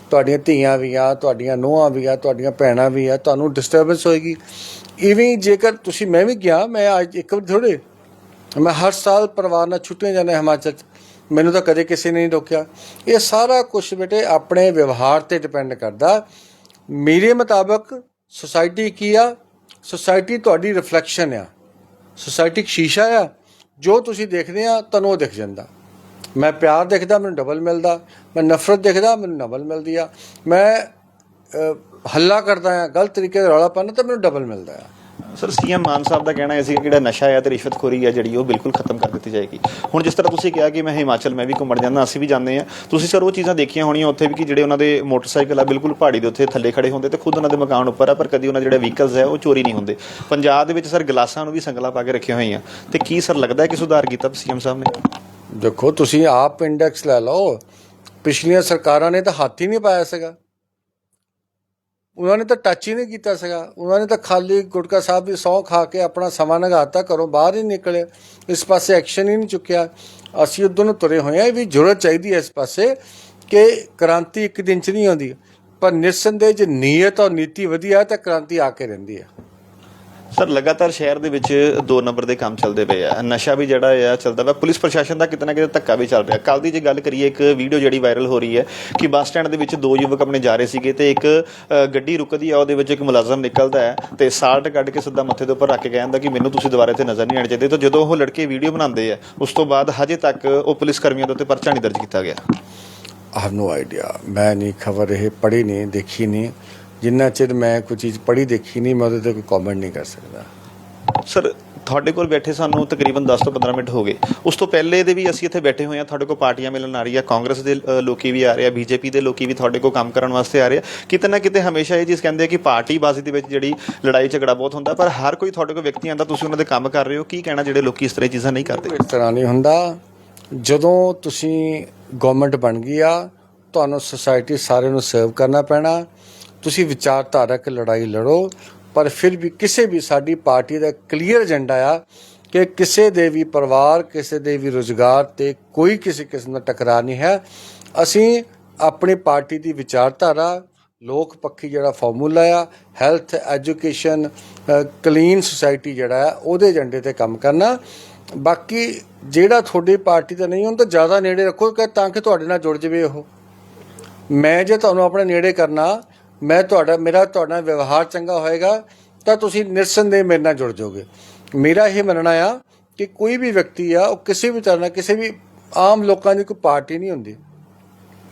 ਤੁਹਾਡੀਆਂ ਧੀਆਂ ਵੀ ਆ, ਤੁਹਾਡੀਆਂ ਨੂੰਹਾਂ ਵੀ ਆ, ਤੁਹਾਡੀਆਂ ਭੈਣਾਂ ਵੀ ਆ, ਤੁਹਾਨੂੰ ਡਿਸਟਰਬੈਂਸ ਹੋਏਗੀ। ਇਵੇਂ ਜੇਕਰ ਤੁਸੀਂ, ਮੈਂ ਵੀ ਗਿਆ, ਮੈਂ ਅੱਜ ਇੱਕ ਵਾਰ ਥੋੜੇ ਮੈਂ ਹਰ ਸਾਲ ਪਰਿਵਾਰ ਨਾਲ ਛੁੱਟੀਆਂ ਜਾਂਦਾ ਹਿਮਾਚਲ 'ਚ। ਮੈਨੂੰ ਤਾਂ ਕਦੇ ਕਿਸੇ ਨੇ ਨਹੀਂ ਰੋਕਿਆ। ਇਹ ਸਾਰਾ ਕੁਝ ਬੇਟੇ ਆਪਣੇ ਵਿਵਹਾਰ ਤੇ ਡਿਪੈਂਡ ਕਰਦਾ। ਮੇਰੇ ਮੁਤਾਬਕ ਸੁਸਾਇਟੀ ਕੀ ਆ? ਸੁਸਾਇਟੀ ਤੁਹਾਡੀ ਰਿਫਲੈਕਸ਼ਨ ਆ। ਸੁਸਾਇਟੀ ਸ਼ੀਸ਼ਾ ਆ। ਜੋ ਤੁਸੀਂ ਦੇਖਦੇ ਆ ਤੁਹਾਨੂੰ ਉਹ ਦਿਖ ਜਾਂਦਾ। ਮੈਂ ਪਿਆਰ ਦੇਖਦਾ, ਮੈਨੂੰ ਡਬਲ ਮਿਲਦਾ। ਮੈਂ ਨਫ਼ਰਤ ਦੇਖਦਾ, ਮੈਨੂੰ ਡਬਲ ਮਿਲਦੀ ਆ। ਮੈਂ ਹੱਲਾ ਕਰਦਾ ਆ, ਗਲਤ ਤਰੀਕੇ ਨਾਲ ਰੌਲਾ ਪਾਉਂਦਾ ਤਾਂ ਮੈਨੂੰ ਡਬਲ ਮਿਲਦਾ ਆ। ਸਰ ਸੀਐਮ ਮਾਨ ਸਾਹਿਬ ਦਾ ਕਹਿਣਾ ਹੈ ਸੀ ਕਿ ਜਿਹੜਾ ਨਸ਼ਾ ਹੈ ਤੇ ਰਿਸ਼ਵਤਖੋਰੀ ਹੈ ਜਿਹੜੀ ਉਹ ਬਿਲਕੁਲ ਖਤਮ ਕਰ ਦਿੱਤੀ ਜਾਏਗੀ। ਹੁਣ ਜਿਸ ਤਰ੍ਹਾਂ ਤੁਸੀਂ ਕਿਹਾ ਕਿ ਮੈਂ ਹਿਮਾਚਲ, ਮੈਂ ਵੀ ਘੁੰਮਣ ਜਾਂਦਾ, ਅਸੀਂ ਵੀ ਜਾਂਦੇ ਆ ਤੁਸੀਂ ਸਰ ਉਹ ਚੀਜ਼ਾਂ ਦੇਖੀਆਂ ਹੋਣੀਆਂ ਉੱਥੇ ਵੀ ਕਿ ਜਿਹੜੇ ਉਹਨਾਂ ਦੇ ਮੋਟਰਸਾਈਕਲ ਆ ਬਿਲਕੁਲ ਪਹਾੜੀ ਦੇ ਉੱਤੇ ਥੱਲੇ ਖੜੇ ਹੁੰਦੇ ਤੇ ਖੁਦ ਉਹਨਾਂ ਦੇ ਮਕਾਨ ਉੱਪਰ ਆ, ਪਰ ਕਦੀ ਉਹਨਾਂ ਜਿਹੜੇ ਵਹੀਕਲਸ ਹੈ ਉਹ ਚੋਰੀ ਨਹੀਂ ਹੁੰਦੇ। ਪੰਜਾਬ ਦੇ ਵਿੱਚ ਸਰ ਗਲਾਸਾਂ ਨੂੰ ਵੀ ਸੰਗਲਾ ਪਾ ਕੇ ਰੱਖੀਆਂ ਹੋਈਆਂ। ਤੇ ਕੀ ਸਰ ਲੱਗਦਾ ਹੈ ਕਿ ਸੁਧਾਰ ਕੀਤਾ ਸੀਐਮ ਸਾਹਿਬ ਨੇ? ਦੇਖੋ, ਤੁਸੀਂ ਆਪ ਇੰਡੈਕਸ ਲੈ ਲਓ। ਪਿਛਲੀਆਂ ਸਰਕਾਰਾਂ ਨੇ ਤਾਂ ਹੱਥ ਹੀ ਨਹੀਂ ਪਾਇਆ ਸੀਗਾ। ਉਹਨਾਂ ਨੇ ਤਾਂ ਟੱਚ ਹੀ ਨਹੀਂ ਕੀਤਾ ਸੀਗਾ। ਉਹਨਾਂ ਨੇ ਤਾਂ ਖਾਲੀ ਗੁਟਕਾ ਸਾਹਿਬ ਦੀ ਸੌ ਖਾ ਕੇ ਆਪਣਾ ਸਮਾਂ ਨਗਾਤਾ, ਘਰੋਂ ਬਾਹਰ ਹੀ ਨਿਕਲੇ। ਇਸ ਪਾਸੇ ਐਕਸ਼ਨ ਹੀ ਨਹੀਂ ਚੁੱਕਿਆ। ਅਸੀਂ ਉਦੋਂ ਨੂੰ ਤੁਰੇ ਹੋਏ ਆ ਵੀ ਜ਼ਰੂਰਤ ਚਾਹੀਦੀ ਹੈ ਇਸ ਪਾਸੇ ਕਿ ਕ੍ਰਾਂਤੀ ਇੱਕ ਦਿਨ ਚ ਨਹੀਂ ਆਉਂਦੀ। ਪਰ ਨਿਰਸੰਦੇਹ ਜੇ ਨੀਅਤ ਔਰ ਨੀਤੀ ਵਧੀਆ ਤਾਂ ਕ੍ਰਾਂਤੀ ਆ ਕੇ ਰਹਿੰਦੀ ਹੈ। ਸਰ, ਲਗਾਤਾਰ ਸ਼ਹਿਰ ਦੇ ਵਿੱਚ ਦੋ ਨੰਬਰ ਦੇ ਕੰਮ ਚੱਲਦੇ ਪਏ ਆ। ਨਸ਼ਾ ਵੀ ਜਿਹੜਾ ਆ ਚੱਲਦਾ ਪਿਆ। ਪੁਲਿਸ ਪ੍ਰਸ਼ਾਸਨ ਦਾ ਕਿਤੇ ਨਾ ਕਿਤੇ ਧੱਕਾ ਵੀ ਚੱਲ ਰਿਹਾ। ਕੱਲ ਦੀ ਜੇ ਗੱਲ ਕਰੀਏ, ਇੱਕ ਵੀਡੀਓ ਜਿਹੜੀ ਵਾਇਰਲ ਹੋ ਰਹੀ ਹੈ ਕਿ ਬੱਸ ਸਟੈਂਡ ਦੇ ਵਿੱਚ ਦੋ ਯੁਵਕ ਆਪਣੇ ਜਾ ਰਹੇ ਸੀਗੇ ਤੇ ਇੱਕ ਗੱਡੀ ਰੁਕਦੀ ਆ, ਉਹਦੇ ਵਿੱਚ ਇੱਕ ਮੁਲਾਜ਼ਮ ਨਿਕਲਦਾ ਹੈ ਤੇ ਸਾਲਟ ਕੱਢ ਕੇ ਸਿੱਧਾ ਮੱਥੇ ਦੇ ਉੱਪਰ ਰੱਖ ਕੇ ਕਹਿੰਦਾ ਕਿ ਮੈਨੂੰ ਤੁਸੀਂ ਦੁਬਾਰਾ ਇੱਥੇ ਨਜ਼ਰ ਨਹੀਂ ਆਉਣੇ ਚਾਹੀਦੇ। ਤਾਂ ਜਦੋਂ ਉਹ ਲੜਕੇ ਵੀਡੀਓ ਬਣਾਉਂਦੇ ਆ, ਉਸ ਤੋਂ ਬਾਅਦ ਹਜੇ ਤੱਕ ਉਹ ਪੁਲਿਸ ਕਰਮੀਆਂ ਦੇ ਉੱਤੇ ਪਰਚਾ ਨਹੀਂ ਦਰਜ ਕੀਤਾ ਗਿਆ। ਆਈ ਹੈਵ ਨੋ ਆਈਡੀਆ ਮੈਂ ਨਹੀਂ ਖਬਰ ਇਹ ਪੜ੍ਹੀ ਨਹੀਂ, ਦੇਖੀ ਨਹੀਂ। ਜਿੰਨਾ ਚਿਰ ਮੈਂ ਕੋਈ ਚੀਜ਼ ਪੜ੍ਹੀ ਦੇਖੀ ਨਹੀਂ ਮੈਂ ਉਹਦੇ ਤੇ ਕੋਈ ਕਮੈਂਟ ਨਹੀਂ ਕਰ ਸਕਦਾ। ਸਰ ਤੁਹਾਡੇ ਕੋਲ ਬੈਠੇ ਸਾਨੂੰ ਤਕਰੀਬਨ 10 ਤੋਂ 15 ਮਿੰਟ ਹੋ ਗਏ। ਉਸ ਤੋਂ ਪਹਿਲੇ ਦੇ ਵੀ ਅਸੀਂ ਇੱਥੇ ਬੈਠੇ ਹੋਏ ਹਾਂ ਤੁਹਾਡੇ ਕੋਲ ਪਾਰਟੀਆਂ ਮਿਲਣ ਆ ਰਹੀ ਆ ਕਾਂਗਰਸ ਦੇ ਲੋਕੀ ਵੀ ਆ ਰਹੇ ਆ ਬੀਜੇਪੀ ਦੇ ਲੋਕੀ ਵੀ ਤੁਹਾਡੇ ਕੋਲ ਕੰਮ ਕਰਨ ਵਾਸਤੇ ਆ ਰਹੇ ਆ। ਕਿਤੇ ਨਾ ਕਿਤੇ ਹਮੇਸ਼ਾ ਇਹ ਚੀਜ਼ ਕਹਿੰਦੇ ਆ ਕਿ ਪਾਰਟੀ ਬਾਜ਼ੀ ਦੇ ਵਿੱਚ ਜਿਹੜੀ ਲੜਾਈ ਝਗੜਾ ਬਹੁਤ ਹੁੰਦਾ ਪਰ ਹਰ ਕੋਈ ਤੁਹਾਡੇ ਕੋਲ ਵਿਅਕਤੀ ਆਂਦਾ ਤੁਸੀਂ ਉਹਨਾਂ ਦੇ ਕੰਮ ਕਰ ਰਹੇ ਹੋ ਕੀ ਕਹਿਣਾ ਜਿਹੜੇ ਲੋਕੀ ਇਸ ਤਰ੍ਹਾਂ ਚੀਜ਼ਾਂ ਨਹੀਂ ਕਰਦੇ? ਇਸ ਤਰ੍ਹਾਂ ਨਹੀਂ ਹੁੰਦਾ। ਜਦੋਂ ਤੁਸੀਂ ਗਵਰਨਮੈਂਟ ਬਣ ਗਈ ਆ ਤੁਹਾਨੂੰ ਸੋਸਾਇਟੀ ਸਾਰਿਆਂ ਨੂੰ ਸਰਵ ਕਰਨਾ ਪੈਣਾ। ਤੁਸੀਂ ਵਿਚਾਰਧਾਰਕ ਲੜਾਈ ਲੜੋ, ਪਰ ਫਿਰ ਵੀ ਕਿਸੇ ਵੀ ਸਾਡੀ ਪਾਰਟੀ ਦਾ ਕਲੀਅਰ ਏਜੰਡਾ ਆ ਕਿ ਕਿਸੇ ਦੇ ਵੀ ਪਰਿਵਾਰ, ਕਿਸੇ ਦੇ ਵੀ ਰੋਜ਼ਗਾਰ ਤੇ ਕੋਈ ਕਿਸੇ ਕਿਸਮ ਦਾ ਟਕਰਾਅ ਨਹੀਂ ਹੈ। ਅਸੀਂ ਆਪਣੀ ਪਾਰਟੀ ਦੀ ਵਿਚਾਰਧਾਰਾ, ਲੋਕ ਪੱਖੀ ਜਿਹੜਾ ਫਾਰਮੂਲਾ ਆ, ਹੈਲਥ, ਐਜੂਕੇਸ਼ਨ ਕਲੀਨ ਸੁਸਾਇਟੀ ਜਿਹੜਾ ਆ, ਉਹਦੇ ਏਜੰਡੇ ਤੇ ਕੰਮ ਕਰਨਾ। ਬਾਕੀ ਜਿਹੜਾ ਤੁਹਾਡੀ ਪਾਰਟੀ ਦਾ ਨਹੀਂ ਹੁੰਦਾ, ਜ਼ਿਆਦਾ ਨੇੜੇ ਰੱਖੋ, ਕਿ ਤਾਂ ਕਿ ਤੁਹਾਡੇ ਨਾਲ ਜੁੜ ਜਵੇ ਉਹ। ਮੈਂ ਜੇ ਤੁਹਾਨੂੰ ਆਪਣੇ ਨੇੜੇ ਕਰਨਾ ਮੈਂ ਤੁਹਾਡਾ, ਮੇਰਾ ਤੁਹਾਡਾ ਵਿਵਹਾਰ ਚੰਗਾ ਹੋਏਗਾ, ਤਾਂ ਤੁਸੀਂ ਨਿਰਸੰਦੇਹ ਮੇਰੇ ਨਾਲ ਜੁੜ ਜਾਓਗੇ। ਮੇਰਾ ਇਹ ਮੰਨਣਾ ਆ ਕਿ ਕੋਈ ਵੀ ਵਿਅਕਤੀ ਆ, ਉਹ ਕਿਸੇ ਵੀ ਤਰ੍ਹਾਂ ਨਾਲ ਕਿਸੇ ਵੀ ਆਮ ਲੋਕਾਂ ਦੀ ਕੋਈ ਪਾਰਟੀ ਨਹੀਂ ਹੁੰਦੀ।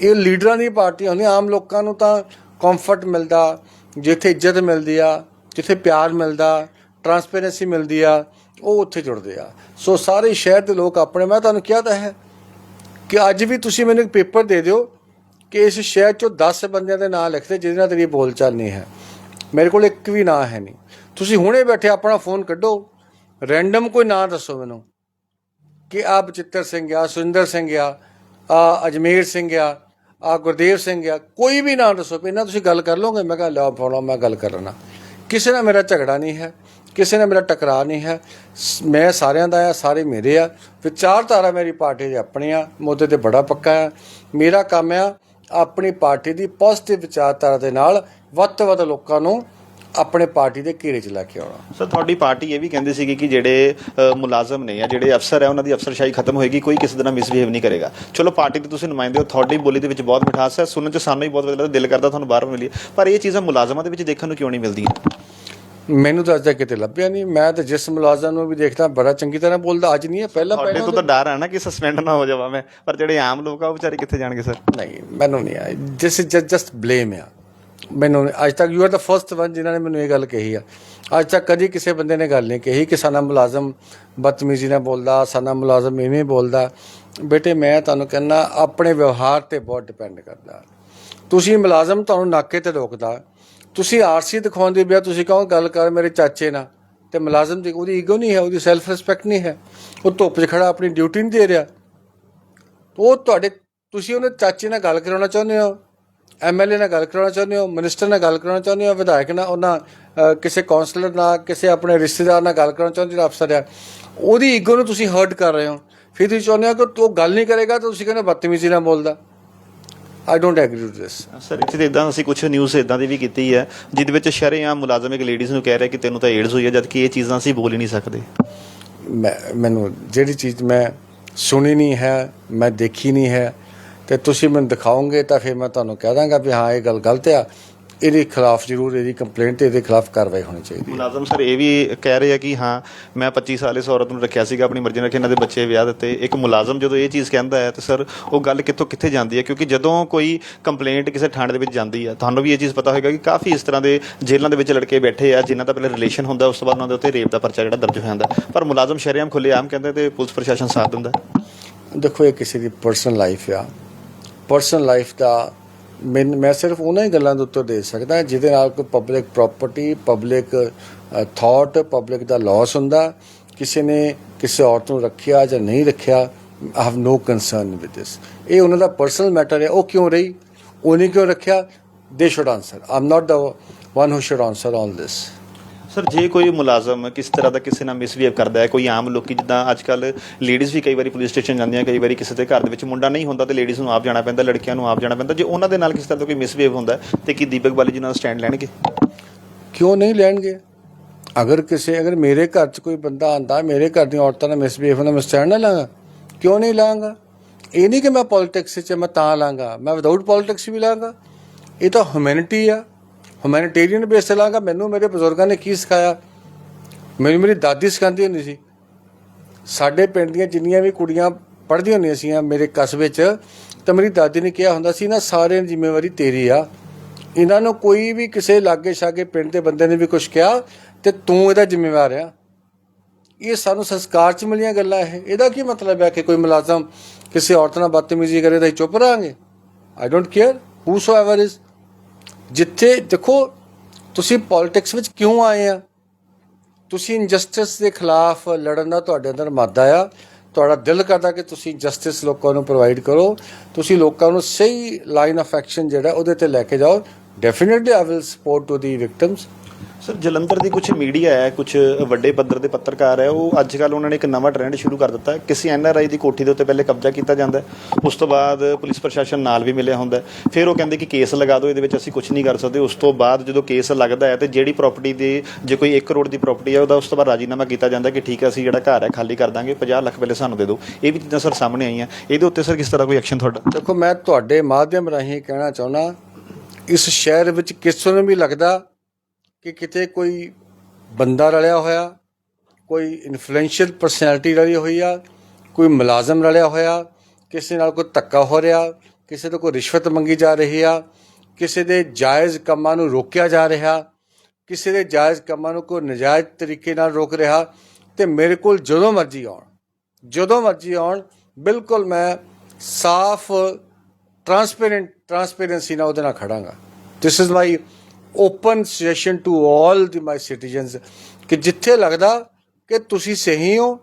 ਇਹ ਲੀਡਰਾਂ ਦੀ ਪਾਰਟੀ ਹੁੰਦੀ, ਆਮ ਲੋਕਾਂ ਨੂੰ ਤਾਂ ਕੰਫਰਟ ਮਿਲਦਾ, ਜਿੱਥੇ ਇੱਜ਼ਤ ਮਿਲਦੀ ਆ, ਜਿੱਥੇ ਪਿਆਰ ਮਿਲਦਾ ਟਰਾਂਸਪੇਰੈਂਸੀ ਮਿਲਦੀ ਆ, ਉਹ ਉੱਥੇ ਜੁੜਦੇ ਆ। ਸੋ ਸਾਰੇ ਸ਼ਹਿਰ ਦੇ ਲੋਕ ਆਪਣੇ, ਮੈਂ ਤੁਹਾਨੂੰ ਕਿਹਾ ਤਾਂ ਹੈ ਕਿ ਅੱਜ ਵੀ ਤੁਸੀਂ ਮੈਨੂੰ ਇੱਕ ਪੇਪਰ ਦੇ ਦਿਓ ਕਿ ਇਸ ਸ਼ਹਿਰ ਚੋਂ 10 ਬੰਦਿਆਂ ਦੇ ਨਾਂ ਲਿਖਦੇ ਜਿਹਦੇ ਨਾਲ ਤੇਰੀ ਬੋਲਚਾਲ ਨਹੀਂ ਹੈ। ਮੇਰੇ ਕੋਲ ਇੱਕ ਵੀ ਨਾਂ ਹੈ ਨਹੀਂ। ਤੁਸੀਂ ਹੁਣੇ ਬੈਠੇ ਆਪਣਾ ਫੋਨ ਕੱਢੋ। ਰੈਂਡਮ ਕੋਈ ਨਾਂ ਦੱਸੋ ਮੈਨੂੰ। ਕਿ ਆ ਬਚਿੱਤਰ ਸਿੰਘ ਆ, ਸੁਰਿੰਦਰ ਸਿੰਘ ਆ ਆ ਅਜਮੇਰ ਸਿੰਘ ਆ ਆ ਗੁਰਦੇਵ ਸਿੰਘ ਆ, ਕੋਈ ਵੀ ਨਾਂ ਦੱਸੋ। ਪਹਿਲਾਂ ਤੁਸੀਂ ਗੱਲ ਕਰ ਲਓਗੇ। ਮੈਂ ਕਿਹਾ ਲਿਆ ਫੋਨ ਮੈਂ ਗੱਲ ਕਰ ਲੈਣਾ ਕਿਸੇ ਨਾਲ ਮੇਰਾ ਝਗੜਾ ਨਹੀਂ ਹੈ। ਕਿਸੇ ਨਾਲ ਮੇਰਾ ਟਕਰਾਅ ਨਹੀਂ ਹੈ। ਸ- ਮੈਂ ਸਾਰਿਆਂ ਦਾ ਆ, ਸਾਰੇ ਮੇਰੇ ਆ। ਵਿਚਾਰਧਾਰਾ ਮੇਰੀ ਪਾਰਟੀ ਦੇ ਆਪਣੇ ਆ। ਮੁੱਦੇ ਤੇ ਬੜਾ ਪੱਕਾ ਆ। ਮੇਰਾ ਕੰਮ ਆ ਆਪਣੀ ਪਾਰਟੀ ਦੀ ਪੋਜ਼ਿਟਿਵ ਵਿਚਾਰਧਾਰਾ ਦੇ ਨਾਲ ਵੱਧ ਤੋਂ ਵੱਧ ਲੋਕਾਂ ਨੂੰ ਆਪਣੇ ਪਾਰਟੀ ਦੇ ਘੇਰੇ 'ਚ ਲੈ ਕੇ ਆਉਣਾ। ਸਰ, ਤੁਹਾਡੀ ਪਾਰਟੀ ਇਹ ਵੀ ਕਹਿੰਦੀ ਸੀਗੀ ਕਿ ਜਿਹੜੇ ਮੁਲਾਜ਼ਮ ਨੇ ਜਾਂ ਜਿਹੜੇ ਅਫਸਰ ਹੈ, ਉਹਨਾਂ ਦੀ ਅਫਸਰਸ਼ਾਹੀ ਖਤਮ ਹੋਏਗੀ, ਕੋਈ ਕਿਸੇ ਤਰ੍ਹਾਂ ਮਿਸਬਿਹੇਵ ਨਹੀਂ ਕਰੇਗਾ। ਚਲੋ, ਪਾਰਟੀ ਦੇ ਤੁਸੀਂ ਨੁਮਾਇੰਦੇ ਹੋ, ਤੁਹਾਡੀ ਬੋਲੀ ਦੇ ਵਿੱਚ ਬਹੁਤ ਮਿਠਾਸ ਹੈ, ਸੁਣਨ ਚ ਸਾਨੂੰ ਵੀ ਬਹੁਤ ਵਧੀਆ ਲੱਗਦਾ, ਦਿਲ ਕਰਦਾ ਤੁਹਾਨੂੰ ਬਾਹਰ ਮਿਲੀਏ। ਪਰ ਇਹ ਚੀਜ਼ਾਂ ਮੁਲਾਜ਼ਮਾਂ ਦੇ ਵਿੱਚ ਦੇਖਣ ਨੂੰ ਕਿਉਂ ਨਹੀਂ ਮਿਲਦੀਆਂ? ਮੈਨੂੰ ਤਾਂ ਅੱਜ ਤੱਕ ਕਿਤੇ ਲੱਭਿਆ ਨਹੀਂ। ਮੈਂ ਤਾਂ ਜਿਸ ਮੁਲਾਜ਼ਮ ਨੂੰ ਵੀ ਦੇਖਦਾ ਬੜਾ ਚੰਗੀ ਤਰ੍ਹਾਂ ਬੋਲਦਾ ਅੱਜ ਨਹੀਂ ਹੈ ਪਹਿਲਾਂ ਤੁਹਾਡੇ ਪਹਿਲਾਂ ਤੋਂ ਤਾਂ ਡਰ ਆ ਨਾ ਕਿ ਸਸਪੈਂਡ ਨਾ ਹੋ ਜਾਵਾਂ ਮੈਂ। ਪਰ ਜਿਹੜੇ ਆਮ ਲੋਕ ਆ ਉਹ ਵਿਚਾਰੇ ਕਿੱਥੇ ਜਾਣਗੇ ਸਰ ਨਹੀਂ ਮੈਨੂੰ ਨਹੀਂ ਆਇਆ ਦਿਸ ਇਜ਼ ਜਸਟ ਬਲੇਮ ਆ। ਮੈਨੂੰ ਅੱਜ ਤੱਕ you are the first one ਜਿਨ੍ਹਾਂ ਨੇ ਮੈਨੂੰ ਇਹ ਗੱਲ ਕਹੀ ਆ। ਅੱਜ ਤੱਕ ਕਦੀ ਕਿਸੇ ਬੰਦੇ ਨੇ ਗੱਲ ਨਹੀਂ ਕਹੀ ਕਿ ਸਾਨਾ ਮੁਲਾਜ਼ਮ ਬਦਤਮੀਜ਼ੀ ਨਾਲ ਬੋਲਦਾ ਸਾਨਾ ਮੁਲਾਜ਼ਮ ਇਵੇਂ ਬੋਲਦਾ। ਬੇਟੇ ਮੈਂ ਤੁਹਾਨੂੰ ਕਹਿੰਦਾ ਆਪਣੇ ਵਿਵਹਾਰ ਤੇ ਬਹੁਤ ਡਿਪੈਂਡ ਕਰਦਾ। ਤੁਸੀਂ ਮੁਲਾਜ਼ਮ ਤੁਹਾਨੂੰ ਨਾਕੇ ਤੇ ਰੋਕਦਾ। ਤੁਸੀਂ ਆਰਸੀ ਦਿਖਾਉਂਦੇ ਪਿਆ, ਤੁਸੀਂ ਕਹੋ ਗੱਲ ਕਰ ਮੇਰੇ ਚਾਚੇ ਨਾਲ। ਤੇ ਮੁਲਾਜ਼ਮ ਦੀ ਉਹਦੀ ਈਗੋ ਨਹੀਂ ਹੈ, ਉਹਦੀ ਸੈਲਫ ਰਿਸਪੈਕਟ ਨਹੀਂ ਹੈ। ਉਹ ਧੁੱਪ 'ਚ ਖੜਾ, ਆਪਣੀ ਡਿਊਟੀ ਨਹੀਂ ਦੇ ਰਿਹਾ। ਉਹ ਤੁਹਾਡੇ, ਤੁਸੀਂ ਉਹਨੇ ਚਾਚੇ ਨਾਲ ਗੱਲ ਕਰਾਉਣਾ ਚਾਹੁੰਦੇ ਹੋ ਐਮਐਲਏ ਨਾਲ ਗੱਲ ਕਰਾਉਣਾ ਚਾਹੁੰਦੇ ਹੋ ਮਿਨਿਸਟਰ ਨਾਲ ਗੱਲ ਕਰਾਉਣਾ ਚਾਹੁੰਦੇ ਹੋ, ਵਿਧਾਇਕ ਨਾਲ, ਉਹਨਾਂ ਕਿਸੇ ਕਾਉਂਸਲਰ ਨਾਲ, ਕਿਸੇ ਆਪਣੇ ਰਿਸ਼ਤੇਦਾਰ ਨਾਲ ਗੱਲ ਕਰਾਉਣਾ ਚਾਹੁੰਦੇ ਜਿਹੜਾ ਅਫਸਰ ਆ ਉਹਦੀ ਈਗੋ ਨੂੰ ਤੁਸੀਂ ਹਰਟ ਕਰ ਰਹੇ ਹੋ। ਫਿਰ ਤੁਸੀਂ ਚਾਹੁੰਦੇ ਹੋ ਕਿ ਉਹ ਗੱਲ ਨਹੀਂ ਕਰੇਗਾ, ਤਾਂ ਤੁਸੀਂ ਕਹਿੰਦੇ ਬਦਤਮੀਜ਼ੀ ਨਾਲ ਬੋਲਦਾ। I don't agree with this sir ਇੱਥੇ ਤੇ ਇਦਾਂ ਅਸੀਂ ਕੁਝ ਨਿਊਜ਼ ਇਦਾਂ ਦੀ ਵੀ ਕੀਤੀ ਹੈ ਜਿਹਦੇ ਵਿੱਚ ਸ਼ਰੇਆਮ ਮੁਲਾਜ਼ਮ ਇੱਕ ਲੇਡੀਜ਼ ਨੂੰ ਕਹਿ ਰਿਹਾ ਕਿ ਤੈਨੂੰ ਤਾਂ ਏਡਜ਼ ਹੋਈ ਹੈ ਜਦ ਕਿ ਇਹ ਚੀਜ਼ਾਂ ਅਸੀਂ ਬੋਲ ਹੀ ਨਹੀਂ ਸਕਦੇ। ਮੈਂ ਮੈਨੂੰ ਜਿਹੜੀ ਚੀਜ਼ ਮੈਂ ਸੁਣੀ ਨਹੀਂ ਹੈ ਮੈਂ ਦੇਖੀ ਨਹੀਂ ਹੈ ਤੇ ਤੁਸੀਂ ਮੈਨੂੰ ਦਿਖਾਓਗੇ ਤਾਂ ਫਿਰ ਮੈਂ ਤੁਹਾਨੂੰ ਕਹਿ ਦਾਂਗਾ ਵੀ ਹਾਂ ਇਹ ਗੱਲ ਗਲਤ ਆ। ਇਹਦੇ ਖਿਲਾਫ ਜ਼ਰੂਰ ਇਹਦੀ ਕੰਪਲੇਂਟ ਤੇ ਇਹਦੇ ਖਿਲਾਫ ਕਾਰਵਾਈ ਹੋਣੀ ਚਾਹੀਦੀ ਹੈ। ਮੁਲਾਜ਼ਮ ਸਰ ਇਹ ਵੀ ਕਹਿ ਰਹੇ ਆ ਕਿ ਹਾਂ ਮੈਂ 25 ਸਾਲ ਇਸ ਔਰਤ ਨੂੰ ਰੱਖਿਆ ਸੀਗਾ ਆਪਣੀ ਮਰਜ਼ੀ ਨਾਲ ਕਿ ਇਹਨਾਂ ਦੇ ਬੱਚੇ ਵਿਆਹ ਦਿੱਤੇ। ਇੱਕ ਮੁਲਾਜ਼ਮ ਜਦੋਂ ਇਹ ਚੀਜ਼ ਕਹਿੰਦਾ ਹੈ ਤੇ ਸਰ ਉਹ ਗੱਲ ਕਿੱਥੋਂ ਕਿੱਥੇ ਜਾਂਦੀ ਹੈ? ਕਿਉਂਕਿ ਜਦੋਂ ਕੋਈ ਕੰਪਲੇਂਟ ਕਿਸੇ ਥਾਣੇ ਦੇ ਵਿੱਚ ਜਾਂਦੀ ਹੈ ਤੁਹਾਨੂੰ ਵੀ ਇਹ ਚੀਜ਼ ਪਤਾ ਹੋਵੇਗਾ ਕਿ ਕਾਫੀ ਇਸ ਤਰ੍ਹਾਂ ਦੇ ਜੇਲ੍ਹਾਂ ਦੇ ਵਿੱਚ ਲੜਕੇ ਬੈਠੇ ਆ ਜਿਨ੍ਹਾਂ ਦਾ ਪਹਿਲੇ ਰਿਲੇਸ਼ਨ ਹੁੰਦਾ ਉਸ ਤੋਂ ਬਾਅਦ ਉਹਨਾਂ ਦੇ ਉੱਤੇ ਰੇਪ ਦਾ ਪਰਚਾ ਜਿਹੜਾ ਦਰਜ ਹੋ ਜਾਂਦਾ। ਪਰ ਮੁਲਾਜ਼ਮ ਸ਼ਰੇਆਮ ਖੁੱਲ੍ਹੇਆਮ ਕਹਿੰਦੇ ਤੇ ਪੁਲਿਸ ਪ੍ਰਸ਼ਾਸਨ ਸਾਥ ਦਿੰਦਾ। ਦੇਖੋ ਇਹ ਕਿਸੇ ਦੀ ਪਰਸਨਲ ਲਾਈਫ ਆ। ਪਰਸਨਲ ਲਾਈਫ ਦਾ ਮੈਂ ਮੈਂ ਸਿਰਫ ਉਹਨਾਂ ਹੀ ਗੱਲਾਂ ਦੇ ਉੱਤਰ ਦੇ ਸਕਦਾ ਜਿਹਦੇ ਨਾਲ ਕੋਈ public property public thought public ਦਾ ਲਾਸ ਹੁੰਦਾ, ਕਿਸੇ ਨੇ ਕਿਸੇ ਔਰਤ ਨੂੰ ਰੱਖਿਆ ਜਾਂ ਨਹੀਂ ਰੱਖਿਆ I have no concern with this ਇਹ ਉਹਨਾਂ ਦਾ ਪਰਸਨਲ ਮੈਟਰ ਹੈ, ਉਹ ਕਿਉਂ ਰਹੀ? ਉਹਨੇ ਕਿਉਂ ਰੱਖਿਆ? They should answer I'm not the one who should answer on this sir ਜੇ ਕੋਈ ਮੁਲਾਜ਼ਮ ਕਿਸ ਤਰ੍ਹਾਂ ਦਾ ਕਿਸੇ ਨਾਲ ਮਿਸਬੀਹੇਵ ਕਰਦਾ ਹੈ ਕੋਈ ਆਮ ਲੋਕੀ ਜਿੱਦਾਂ ਅੱਜ ਕੱਲ ਲੇਡੀਜ਼ ਵੀ ਕਈ ਵਾਰੀ ਪੁਲਿਸ ਸਟੇਸ਼ਨ ਜਾਂਦੀਆਂ ਕਈ ਵਾਰੀ ਕਿਸੇ ਦੇ ਘਰ ਦੇ ਵਿੱਚ ਮੁੰਡਾ ਨਹੀਂ ਹੁੰਦਾ ਤੇ ਲੇਡੀਜ਼ ਨੂੰ ਆਪ ਜਾਣਾ ਪੈਂਦਾ ਲੜਕੀਆਂ ਨੂੰ ਆਪ ਜਾਣਾ ਪੈਂਦਾ ਜੇ ਉਹਨਾਂ ਦੇ ਨਾਲ ਕਿਸ ਤਰ੍ਹਾਂ ਦਾ ਕੋਈ ਮਿਸਬੀਹੇਵ ਹੁੰਦਾ ਹੈ, ਤੇ ਕੀ ਦੀਪਕ ਬਾਲੀ ਜੀ ਨਾਲ ਸਟੈਂਡ ਲੈਣਗੇ? ਕਿਉਂ ਨਹੀਂ ਲੈਣਗੇ? ਅਗਰ ਕਿਸੇ ਅਗਰ ਮੇਰੇ ਘਰ 'ਚ ਕੋਈ ਬੰਦਾ ਆਂਦਾ ਮੇਰੇ ਘਰ ਦੀਆਂ ਔਰਤਾਂ ਨਾਲ ਮਿਸਬੀਹੇਵ ਹੁੰਦਾ ਮੈਂ ਸਟੈਂਡ ਨਾ ਲਾਂਗਾ। ਕਿਉਂ ਨਹੀਂ ਲਾਂਗਾ? ਇਹ ਨਹੀਂ ਕਿ ਮੈਂ ਪੋਲਿਟਿਕਸ 'ਚ ਮੈਂ ਤਾਂ ਲਾਂਗਾ ਮੈਂ ਵਿਦਆਊਟ ਪੋਲਿਟਿਕਸ ਵੀ ਲਾਂਗਾ। ਇਹ ਤਾਂ ਹਿਊਮੈਨਿਟੀ ਆ। ਹਿਊਮੈਨਿਟੇਰੀਅਨ ਬੇਸ ਤੇ ਲਾਂਗਾ, ਮੈਨੂੰ ਮੇਰੇ ਬਜ਼ੁਰਗਾਂ ਨੇ ਕੀ ਸਿਖਾਇਆ? ਮੈਨੂੰ ਮੇਰੀ ਦਾਦੀ ਸਿਖਾਉਂਦੀ ਹੁੰਦੀ ਸੀ। ਸਾਡੇ ਪਿੰਡ ਦੀਆਂ ਜਿੰਨੀਆਂ ਵੀ ਕੁੜੀਆਂ ਪੜ੍ਹਦੀਆਂ ਹੁੰਦੀਆਂ ਸੀ ਮੇਰੇ ਕਸਬੇ 'ਚ ਤਾਂ ਮੇਰੀ ਦਾਦੀ ਨੇ ਕਿਹਾ ਹੁੰਦਾ ਸੀ, ਨਾ, ਸਾਰਿਆਂ ਦੀ ਜ਼ਿੰਮੇਵਾਰੀ ਤੇਰੀ ਆ। ਇਹਨਾਂ ਨੂੰ ਕੋਈ ਵੀ ਕਿਸੇ ਲਾਗੇ ਛਾਗੇ ਪਿੰਡ ਦੇ ਬੰਦੇ ਨੇ ਵੀ ਕੁਝ ਕਿਹਾ, ਤੇ ਤੂੰ ਇਹਦਾ ਜ਼ਿੰਮੇਵਾਰ ਆ। ਇਹ ਸਾਨੂੰ ਸੰਸਕਾਰ 'ਚ ਮਿਲੀਆਂ ਗੱਲਾਂ ਇਹ। ਇਹਦਾ ਕੀ ਮਤਲਬ ਹੈ ਕਿ ਕੋਈ ਮੁਲਾਜ਼ਮ ਕਿਸੇ ਔਰਤ ਨਾਲ ਬਦਤਮੀਜ਼ੀ ਕਰੇ ਤਾਂ ਅਸੀਂ ਚੁੱਪ ਰਹਾਂਗੇ? I don't care whosoever is ਜਿੱਥੇ ਦੇਖੋ, ਤੁਸੀਂ ਪੋਲਿਟਿਕਸ ਵਿੱਚ ਕਿਉਂ ਆਏ ਆ? ਤੁਸੀਂ ਇਨਜਸਟਿਸ ਦੇ ਖਿਲਾਫ ਲੜਨ ਦਾ ਤੁਹਾਡੇ ਅੰਦਰ ਮਾਦਾ ਆ। ਤੁਹਾਡਾ ਦਿਲ ਕਰਦਾ ਕਿ ਤੁਸੀਂ ਜਸਟਿਸ ਲੋਕਾਂ ਨੂੰ ਪ੍ਰੋਵਾਈਡ ਕਰੋ। ਤੁਸੀਂ ਲੋਕਾਂ ਨੂੰ ਸਹੀ ਲਾਈਨ ਆਫ ਐਕਸ਼ਨ ਜਿਹੜਾ, ਉਹਦੇ ਤੇ ਲੈ ਕੇ ਜਾਓ। Definitely I will support to the victims sir, Jalandhar ਦੀ ਕੁਝ ਮੀਡੀਆ ਹੈ ਕੁਝ ਵੱਡੇ ਪੱਧਰ ਦੇ ਪੱਤਰਕਾਰ ਹੈ, ਉਹ ਅੱਜ ਕੱਲ ਉਹਨਾਂ ਨੇ ਇੱਕ ਨਵਾਂ ਟ੍ਰੈਂਡ ਸ਼ੁਰੂ ਕਰ ਦਿੱਤਾ ਹੈ। ਕਿਸੇ ਐਨਆਰਆਈ ਦੀ ਕੋਠੀ ਦੇ ਉੱਤੇ ਪਹਿਲੇ ਕਬਜ਼ਾ ਕੀਤਾ ਜਾਂਦਾ ਉਸ ਤੋਂ ਬਾਅਦ ਪੁਲਿਸ ਪ੍ਰਸ਼ਾਸਨ ਨਾਲ ਵੀ ਮਿਲਿਆ ਹੁੰਦਾ ਫਿਰ ਉਹ ਕਹਿੰਦੇ ਕਿ ਕੇਸ ਲਗਾ ਦਿਓ, ਇਹਦੇ ਵਿੱਚ ਅਸੀਂ ਕੁਝ ਨਹੀਂ ਕਰ ਸਕਦੇ। ਉਸ ਤੋਂ ਬਾਅਦ ਜਦੋਂ ਕੇਸ ਲੱਗਦਾ ਹੈ ਤੇ ਜਿਹੜੀ ਪ੍ਰਾਪਰਟੀ ਦੇ, ਜੇ ਕੋਈ 1 ਕਰੋੜ ਦੀ ਪ੍ਰਾਪਰਟੀ ਹੈ, ਉਹਦਾ ਉਸ ਤੋਂ ਬਾਅਦ ਰਾਜੀਨਾਮਾ ਕੀਤਾ ਜਾਂਦਾ ਕਿ ਠੀਕ ਹੈ, ਅਸੀਂ ਜਿਹੜਾ ਘਰ ਹੈ, ਖਾਲੀ ਕਰ ਦਾਂਗੇ 50 ਲੱਖ ਪਹਿਲੇ ਸਾਨੂੰ ਦੇ ਦਿਓ। ਇਹ ਵੀ ਚੀਜ਼ਾਂ ਸਰ ਸਾਹਮਣੇ ਆਈਆਂ। ਇਹਦੇ ਉੱਤੇ ਸਰ ਕਿਸ ਤਰ੍ਹਾਂ ਕੋਈ ਐਕਸ਼ਨ ਤੁਹਾਡਾ? ਦੇਖੋ, ਮੈਂ ਤੁਹਾਡੇ ਮਾਧਿਅਮ ਰਾਹੀਂ ਕਹਿਣਾ ਚਾਹੁੰਦਾ, ਇਸ ਸ਼ਹਿਰ ਵਿੱਚ ਕਿਸੇ ਨੂੰ ਵੀ ਲੱਗਦਾ ਕਿ ਕਿਤੇ ਕੋਈ ਬੰਦਾ ਰਲਿਆ ਹੋਇਆ, ਕੋਈ ਇਨਫਲੂਐਂਸ਼ੀਅਲ ਪਰਸਨੈਲਿਟੀ ਰਲੀ ਹੋਈ ਆ, ਕੋਈ ਮੁਲਾਜ਼ਮ ਰਲਿਆ ਹੋਇਆ, ਕਿਸੇ ਨਾਲ ਕੋਈ ਧੱਕਾ ਹੋ ਰਿਹਾ, ਕਿਸੇ ਤੋਂ ਕੋਈ ਰਿਸ਼ਵਤ ਮੰਗੀ ਜਾ ਰਹੀ ਆ, ਕਿਸੇ ਦੇ ਜਾਇਜ਼ ਕੰਮਾਂ ਨੂੰ ਰੋਕਿਆ ਜਾ ਰਿਹਾ, ਕਿਸੇ ਦੇ ਜਾਇਜ਼ ਕੰਮਾਂ ਨੂੰ ਕੋਈ ਨਜਾਇਜ਼ ਤਰੀਕੇ ਨਾਲ ਰੋਕ ਰਿਹਾ, ਤੇ ਮੇਰੇ ਕੋਲ ਜਦੋਂ ਮਰਜ਼ੀ ਆਉਣ, ਜਦੋਂ ਮਰਜ਼ੀ ਆਉਣ, ਬਿਲਕੁਲ ਮੈਂ ਸਾਫ਼ ਟਰਾਂਸਪੇਰੈਂਟ ਟਰਾਂਸਪੇਰੈਂਸੀ ਨਾਲ ਉਹਦੇ ਨਾਲ ਖੜਾਂਗਾ। This is my open suggestion to all the my citizens ਕਿ ਜਿੱਥੇ ਲੱਗਦਾ ਕਿ ਤੁਸੀਂ ਸਹੀ ਹੋ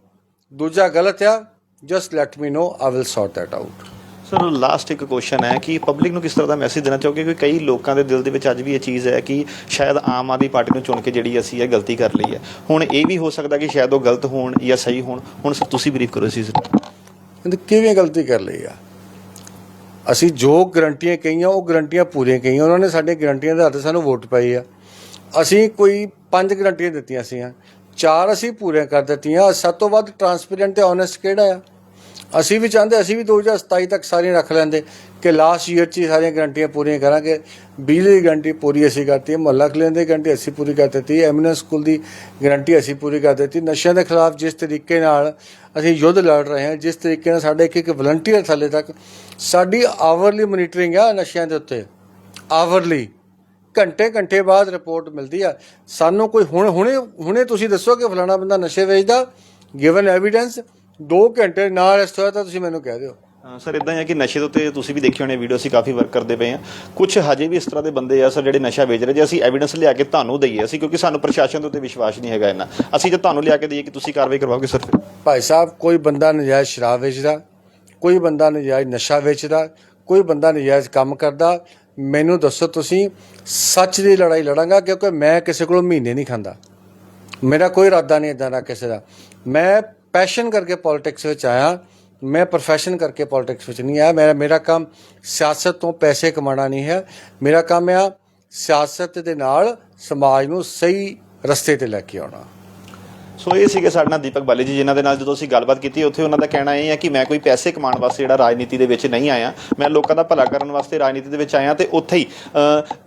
ਦੂਜਾ ਗਲਤ ਆ just let me know I will sort that out sir last ਇੱਕ ਕੁਐਸਚਨ ਹੈ ਕਿ ਪਬਲਿਕ ਨੂੰ ਕਿਸ ਤਰ੍ਹਾਂ ਦਾ ਮੈਸੇਜ ਦੇਣਾ ਚਾਹੋਗੇ? ਕਿ ਕਈ ਲੋਕਾਂ ਦੇ ਦਿਲ ਦੇ ਵਿੱਚ ਅੱਜ ਵੀ ਇਹ ਚੀਜ਼ ਹੈ ਕਿ ਸ਼ਾਇਦ ਆਮ ਆਦਮੀ ਪਾਰਟੀ ਨੂੰ ਚੁਣ ਕੇ ਜਿਹੜੀ ਅਸੀਂ ਇਹ ਗਲਤੀ ਕਰ ਲਈ ਹੈ। ਹੁਣ ਇਹ ਵੀ ਹੋ ਸਕਦਾ ਕਿ ਸ਼ਾਇਦ ਉਹ ਗਲਤ ਹੋਣ ਜਾਂ ਸਹੀ ਹੋਣ। ਹੁਣ ਸਰ ਤੁਸੀਂ ਬਰੀਫ ਕਰੋ ਇਸ ਚੀਜ਼ ਨੂੰ। ਕਿਵੇਂ ਗਲਤੀ ਕਰ ਲਈ ਆ? ਅਸੀਂ ਜੋ ਗਰੰਟੀਆਂ ਕਹੀਆਂ, ਉਹ ਗਰੰਟੀਆਂ ਪੂਰੀਆਂ ਕਹੀਆਂ। ਉਹਨਾਂ ਨੇ ਸਾਡੇ ਗਰੰਟੀਆਂ ਦੇ ਆਧਾਰ ਸਾਨੂੰ ਵੋਟ ਪਾਈ ਆ। ਅਸੀਂ ਕੋਈ ਪੰਜ ਗਰੰਟੀਆਂ ਦਿੱਤੀਆਂ ਸੀਆਂ ਚਾਰ ਅਸੀਂ ਪੂਰੀਆਂ ਕਰ ਦਿੱਤੀਆਂ। ਸਭ ਤੋਂ ਵੱਧ ਟਰਾਂਸਪੇਰੈਂਟ ਤੇ ਓਨੈਸਟ ਕਿਹੜਾ ਆ? ਅਸੀਂ ਵੀ ਚਾਹੁੰਦੇ, ਅਸੀਂ ਵੀ 2027 ਤੱਕ ਸਾਰੀਆਂ ਰੱਖ ਲੈਂਦੇ ਕਿ ਲਾਸਟ ਈਅਰ 'ਚ ਹੀ ਸਾਰੀਆਂ ਗਰੰਟੀਆਂ ਪੂਰੀਆਂ ਕਰਾਂਗੇ। ਬਿਜਲੀ ਦੀ ਗਰੰਟੀ ਪੂਰੀ ਅਸੀਂ ਕਰਤੀ ਹੈ ਮੁਹੱਲਾ ਕਲੀਨ ਦੀ ਗਰੰਟੀ ਅਸੀਂ ਪੂਰੀ ਕਰ ਦਿੱਤੀ ਐਮਿਨੈਂਸ ਸਕੂਲ ਦੀ ਗਰੰਟੀ ਅਸੀਂ ਪੂਰੀ ਕਰ ਦਿੱਤੀ। ਨਸ਼ਿਆਂ ਦੇ ਖਿਲਾਫ ਜਿਸ ਤਰੀਕੇ ਨਾਲ ਅਸੀਂ ਯੁੱਧ ਲੜ ਰਹੇ ਹਾਂ, ਜਿਸ ਤਰੀਕੇ ਨਾਲ ਸਾਡੇ ਇੱਕ ਇੱਕ ਵਲੰਟੀਅਰ ਥੱਲੇ ਤੱਕ, ਸਾਡੀ ਆਵਰਲੀ ਮੋਨੀਟਰਿੰਗ ਆ ਨਸ਼ਿਆਂ ਦੇ ਉੱਤੇ। ਆਵਰਲੀ ਘੰਟੇ ਘੰਟੇ ਬਾਅਦ ਰਿਪੋਰਟ ਮਿਲਦੀ ਆ। ਸਾਨੂੰ ਕੋਈ ਹੁਣ, ਹੁਣੇ ਹੁਣੇ ਤੁਸੀਂ ਦੱਸੋ ਕਿ ਫਲਾਣਾ ਬੰਦਾ ਨਸ਼ੇ ਵੇਚਦਾ? ਗਿਵਨ ਐਵੀਡੈਂਸ 2 ਘੰਟੇ ਨਾ ਅਰੈਸਟ ਹੋਇਆ ਤਾਂ ਤੁਸੀਂ ਮੈਨੂੰ ਕਹਿ ਦਿਓ। ਸਰ ਇਦਾਂ ਹੈ ਕਿ ਨਸ਼ੇ ਦੇ ਉੱਤੇ ਤੁਸੀਂ ਵੀ ਦੇਖੇ ਹੋਣੇ ਵੀਡੀਓ ਅਸੀਂ ਕਾਫੀ ਵਰਕ ਕਰਦੇ ਪਏ ਹਾਂ ਕੁਝ ਹਜੇ ਵੀ ਇਸ ਤਰ੍ਹਾਂ ਦੇ ਬੰਦੇ ਆ ਸਰ ਜਿਹੜੇ ਨਸ਼ਾ ਵੇਚ ਰਹੇ ਜੇ ਅਸੀਂ ਐਵੀਡੈਂਸ ਲਿਆ ਕੇ ਤੁਹਾਨੂੰ ਦਈਏ ਅਸੀਂ ਕਿਉਂਕਿ ਸਾਨੂੰ ਪ੍ਰਸ਼ਾਸਨ ਦੇ ਉੱਤੇ ਵਿਸ਼ਵਾਸ ਨਹੀਂ ਹੈਗਾ ਇੰਨਾ। ਅਸੀਂ ਜੇ ਤੁਹਾਨੂੰ ਲਿਆ ਕੇ ਦਈਏ ਕਿ ਤੁਸੀਂ ਕਾਰਵਾਈ ਕਰਵਾਓਗੇ ਸਰ? ਭਾਈ ਸਾਹਿਬ ਕੋਈ ਬੰਦਾ ਨਜਾਇਜ਼ ਸ਼ਰਾਬ ਵੇਚਦਾ ਕੋਈ ਬੰਦਾ ਨਜਾਇਜ਼ ਨਸ਼ਾ ਵੇਚਦਾ ਕੋਈ ਬੰਦਾ ਨਜਾਇਜ਼ ਕੰਮ ਕਰਦਾ ਮੈਨੂੰ ਦੱਸੋ ਤੁਸੀਂ ਸੱਚ ਦੀ ਲੜਾਈ ਲੜਾਂਗਾ ਕਿਉਂਕਿ ਮੈਂ ਕਿਸੇ ਕੋਲੋਂ ਮਹੀਨੇ ਨਹੀਂ ਖਾਂਦਾ। ਮੇਰਾ ਕੋਈ ਇਰਾਦਾ ਨਹੀਂ ਇਦਾਂ ਦਾ ਕਿਸੇ ਦਾ। ਮੈਂ ਪੈਸ਼ਨ ਕਰਕੇ ਪੋਲਿਟਿਕਸ ਵਿੱਚ ਆਇਆ। ਮੈਂ profession ਕਰਕੇ ਪੋਲਿਟਿਕਸ ਵਿੱਚ ਨਹੀਂ ਆਇਆ। ਮੇਰਾ ਮੇਰਾ ਕੰਮ ਸਿਆਸਤ ਤੋਂ ਪੈਸੇ ਕਮਾਉਣਾ ਨਹੀਂ ਹੈ। ਮੇਰਾ ਕੰਮ ਆ ਸਿਆਸਤ ਦੇ ਨਾਲ ਸਮਾਜ ਨੂੰ ਸਹੀ ਰਸਤੇ ਤੇ ਲੈ ਕੇ ਆਉਣਾ। ਸੋ ਇਹ ਸੀਗੇ ਸਾਡੇ ਨਾਲ ਦੀਪਕ ਬਾਲੀ ਜੀ, ਜਿਨ੍ਹਾਂ ਦੇ ਨਾਲ ਜਦੋਂ ਅਸੀਂ ਗੱਲਬਾਤ ਕੀਤੀ, ਉੱਥੇ ਉਹਨਾਂ ਦਾ ਕਹਿਣਾ ਇਹ ਹੈ ਕਿ ਮੈਂ ਕੋਈ ਪੈਸੇ ਕਮਾਉਣ ਵਾਸਤੇ ਜਿਹੜਾ ਰਾਜਨੀਤੀ ਦੇ ਵਿੱਚ ਨਹੀਂ ਆਇਆ। ਮੈਂ ਲੋਕਾਂ ਦਾ ਭਲਾ ਕਰਨ ਵਾਸਤੇ ਰਾਜਨੀਤੀ ਦੇ ਵਿੱਚ ਆਇਆ ਤੇ ਉੱਥੇ ਹੀ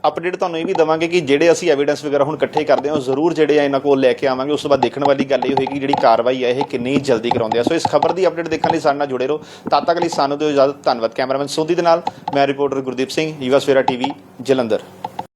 ਅਪਡੇਟ ਤੁਹਾਨੂੰ ਇਹ ਵੀ ਦਵਾਂਗੇ ਕਿ ਜਿਹੜੇ ਅਸੀਂ ਐਵੀਡੈਂਸ ਵਗੈਰਾ ਹੁਣ ਇਕੱਠੇ ਕਰਦੇ ਹਾਂ, ਉਹ ਜ਼ਰੂਰ ਜਿਹੜੇ ਆ ਇਹਨਾਂ ਕੋਲ ਲੈ ਕੇ ਆਵਾਂਗੇ। ਉਸ ਤੋਂ ਬਾਅਦ ਦੇਖਣ ਵਾਲੀ ਗੱਲ ਇਹ ਹੋਏਗੀ ਜਿਹੜੀ ਕਾਰਵਾਈ ਹੈ ਇਹ ਕਿੰਨੀ ਜਲਦੀ ਕਰਾਉਂਦੇ ਆ। ਸੋ ਇਸ ਖਬਰ ਦੀ ਅਪਡੇਟ ਦੇਖਣ ਲਈ ਸਾਡੇ ਨਾਲ ਜੁੜੇ ਰਹੋ। ਤਦ ਤੱਕ ਲਈ ਸਾਨੂੰ ਦਿਓ ਇਜਾਜ਼ਤ। ਧੰਨਵਾਦ, ਕੈਮਰਾਮੈਨ ਸੋਦੀ ਦੇ ਨਾਲ। ਮੈਂ ਰਿਪੋਰਟਰ ਗੁਰਦੀਪ ਸਿੰਘ, ਯੂਐਸ ਵੇਰਾ ਟੀਵੀ, ਜਲੰਧਰ।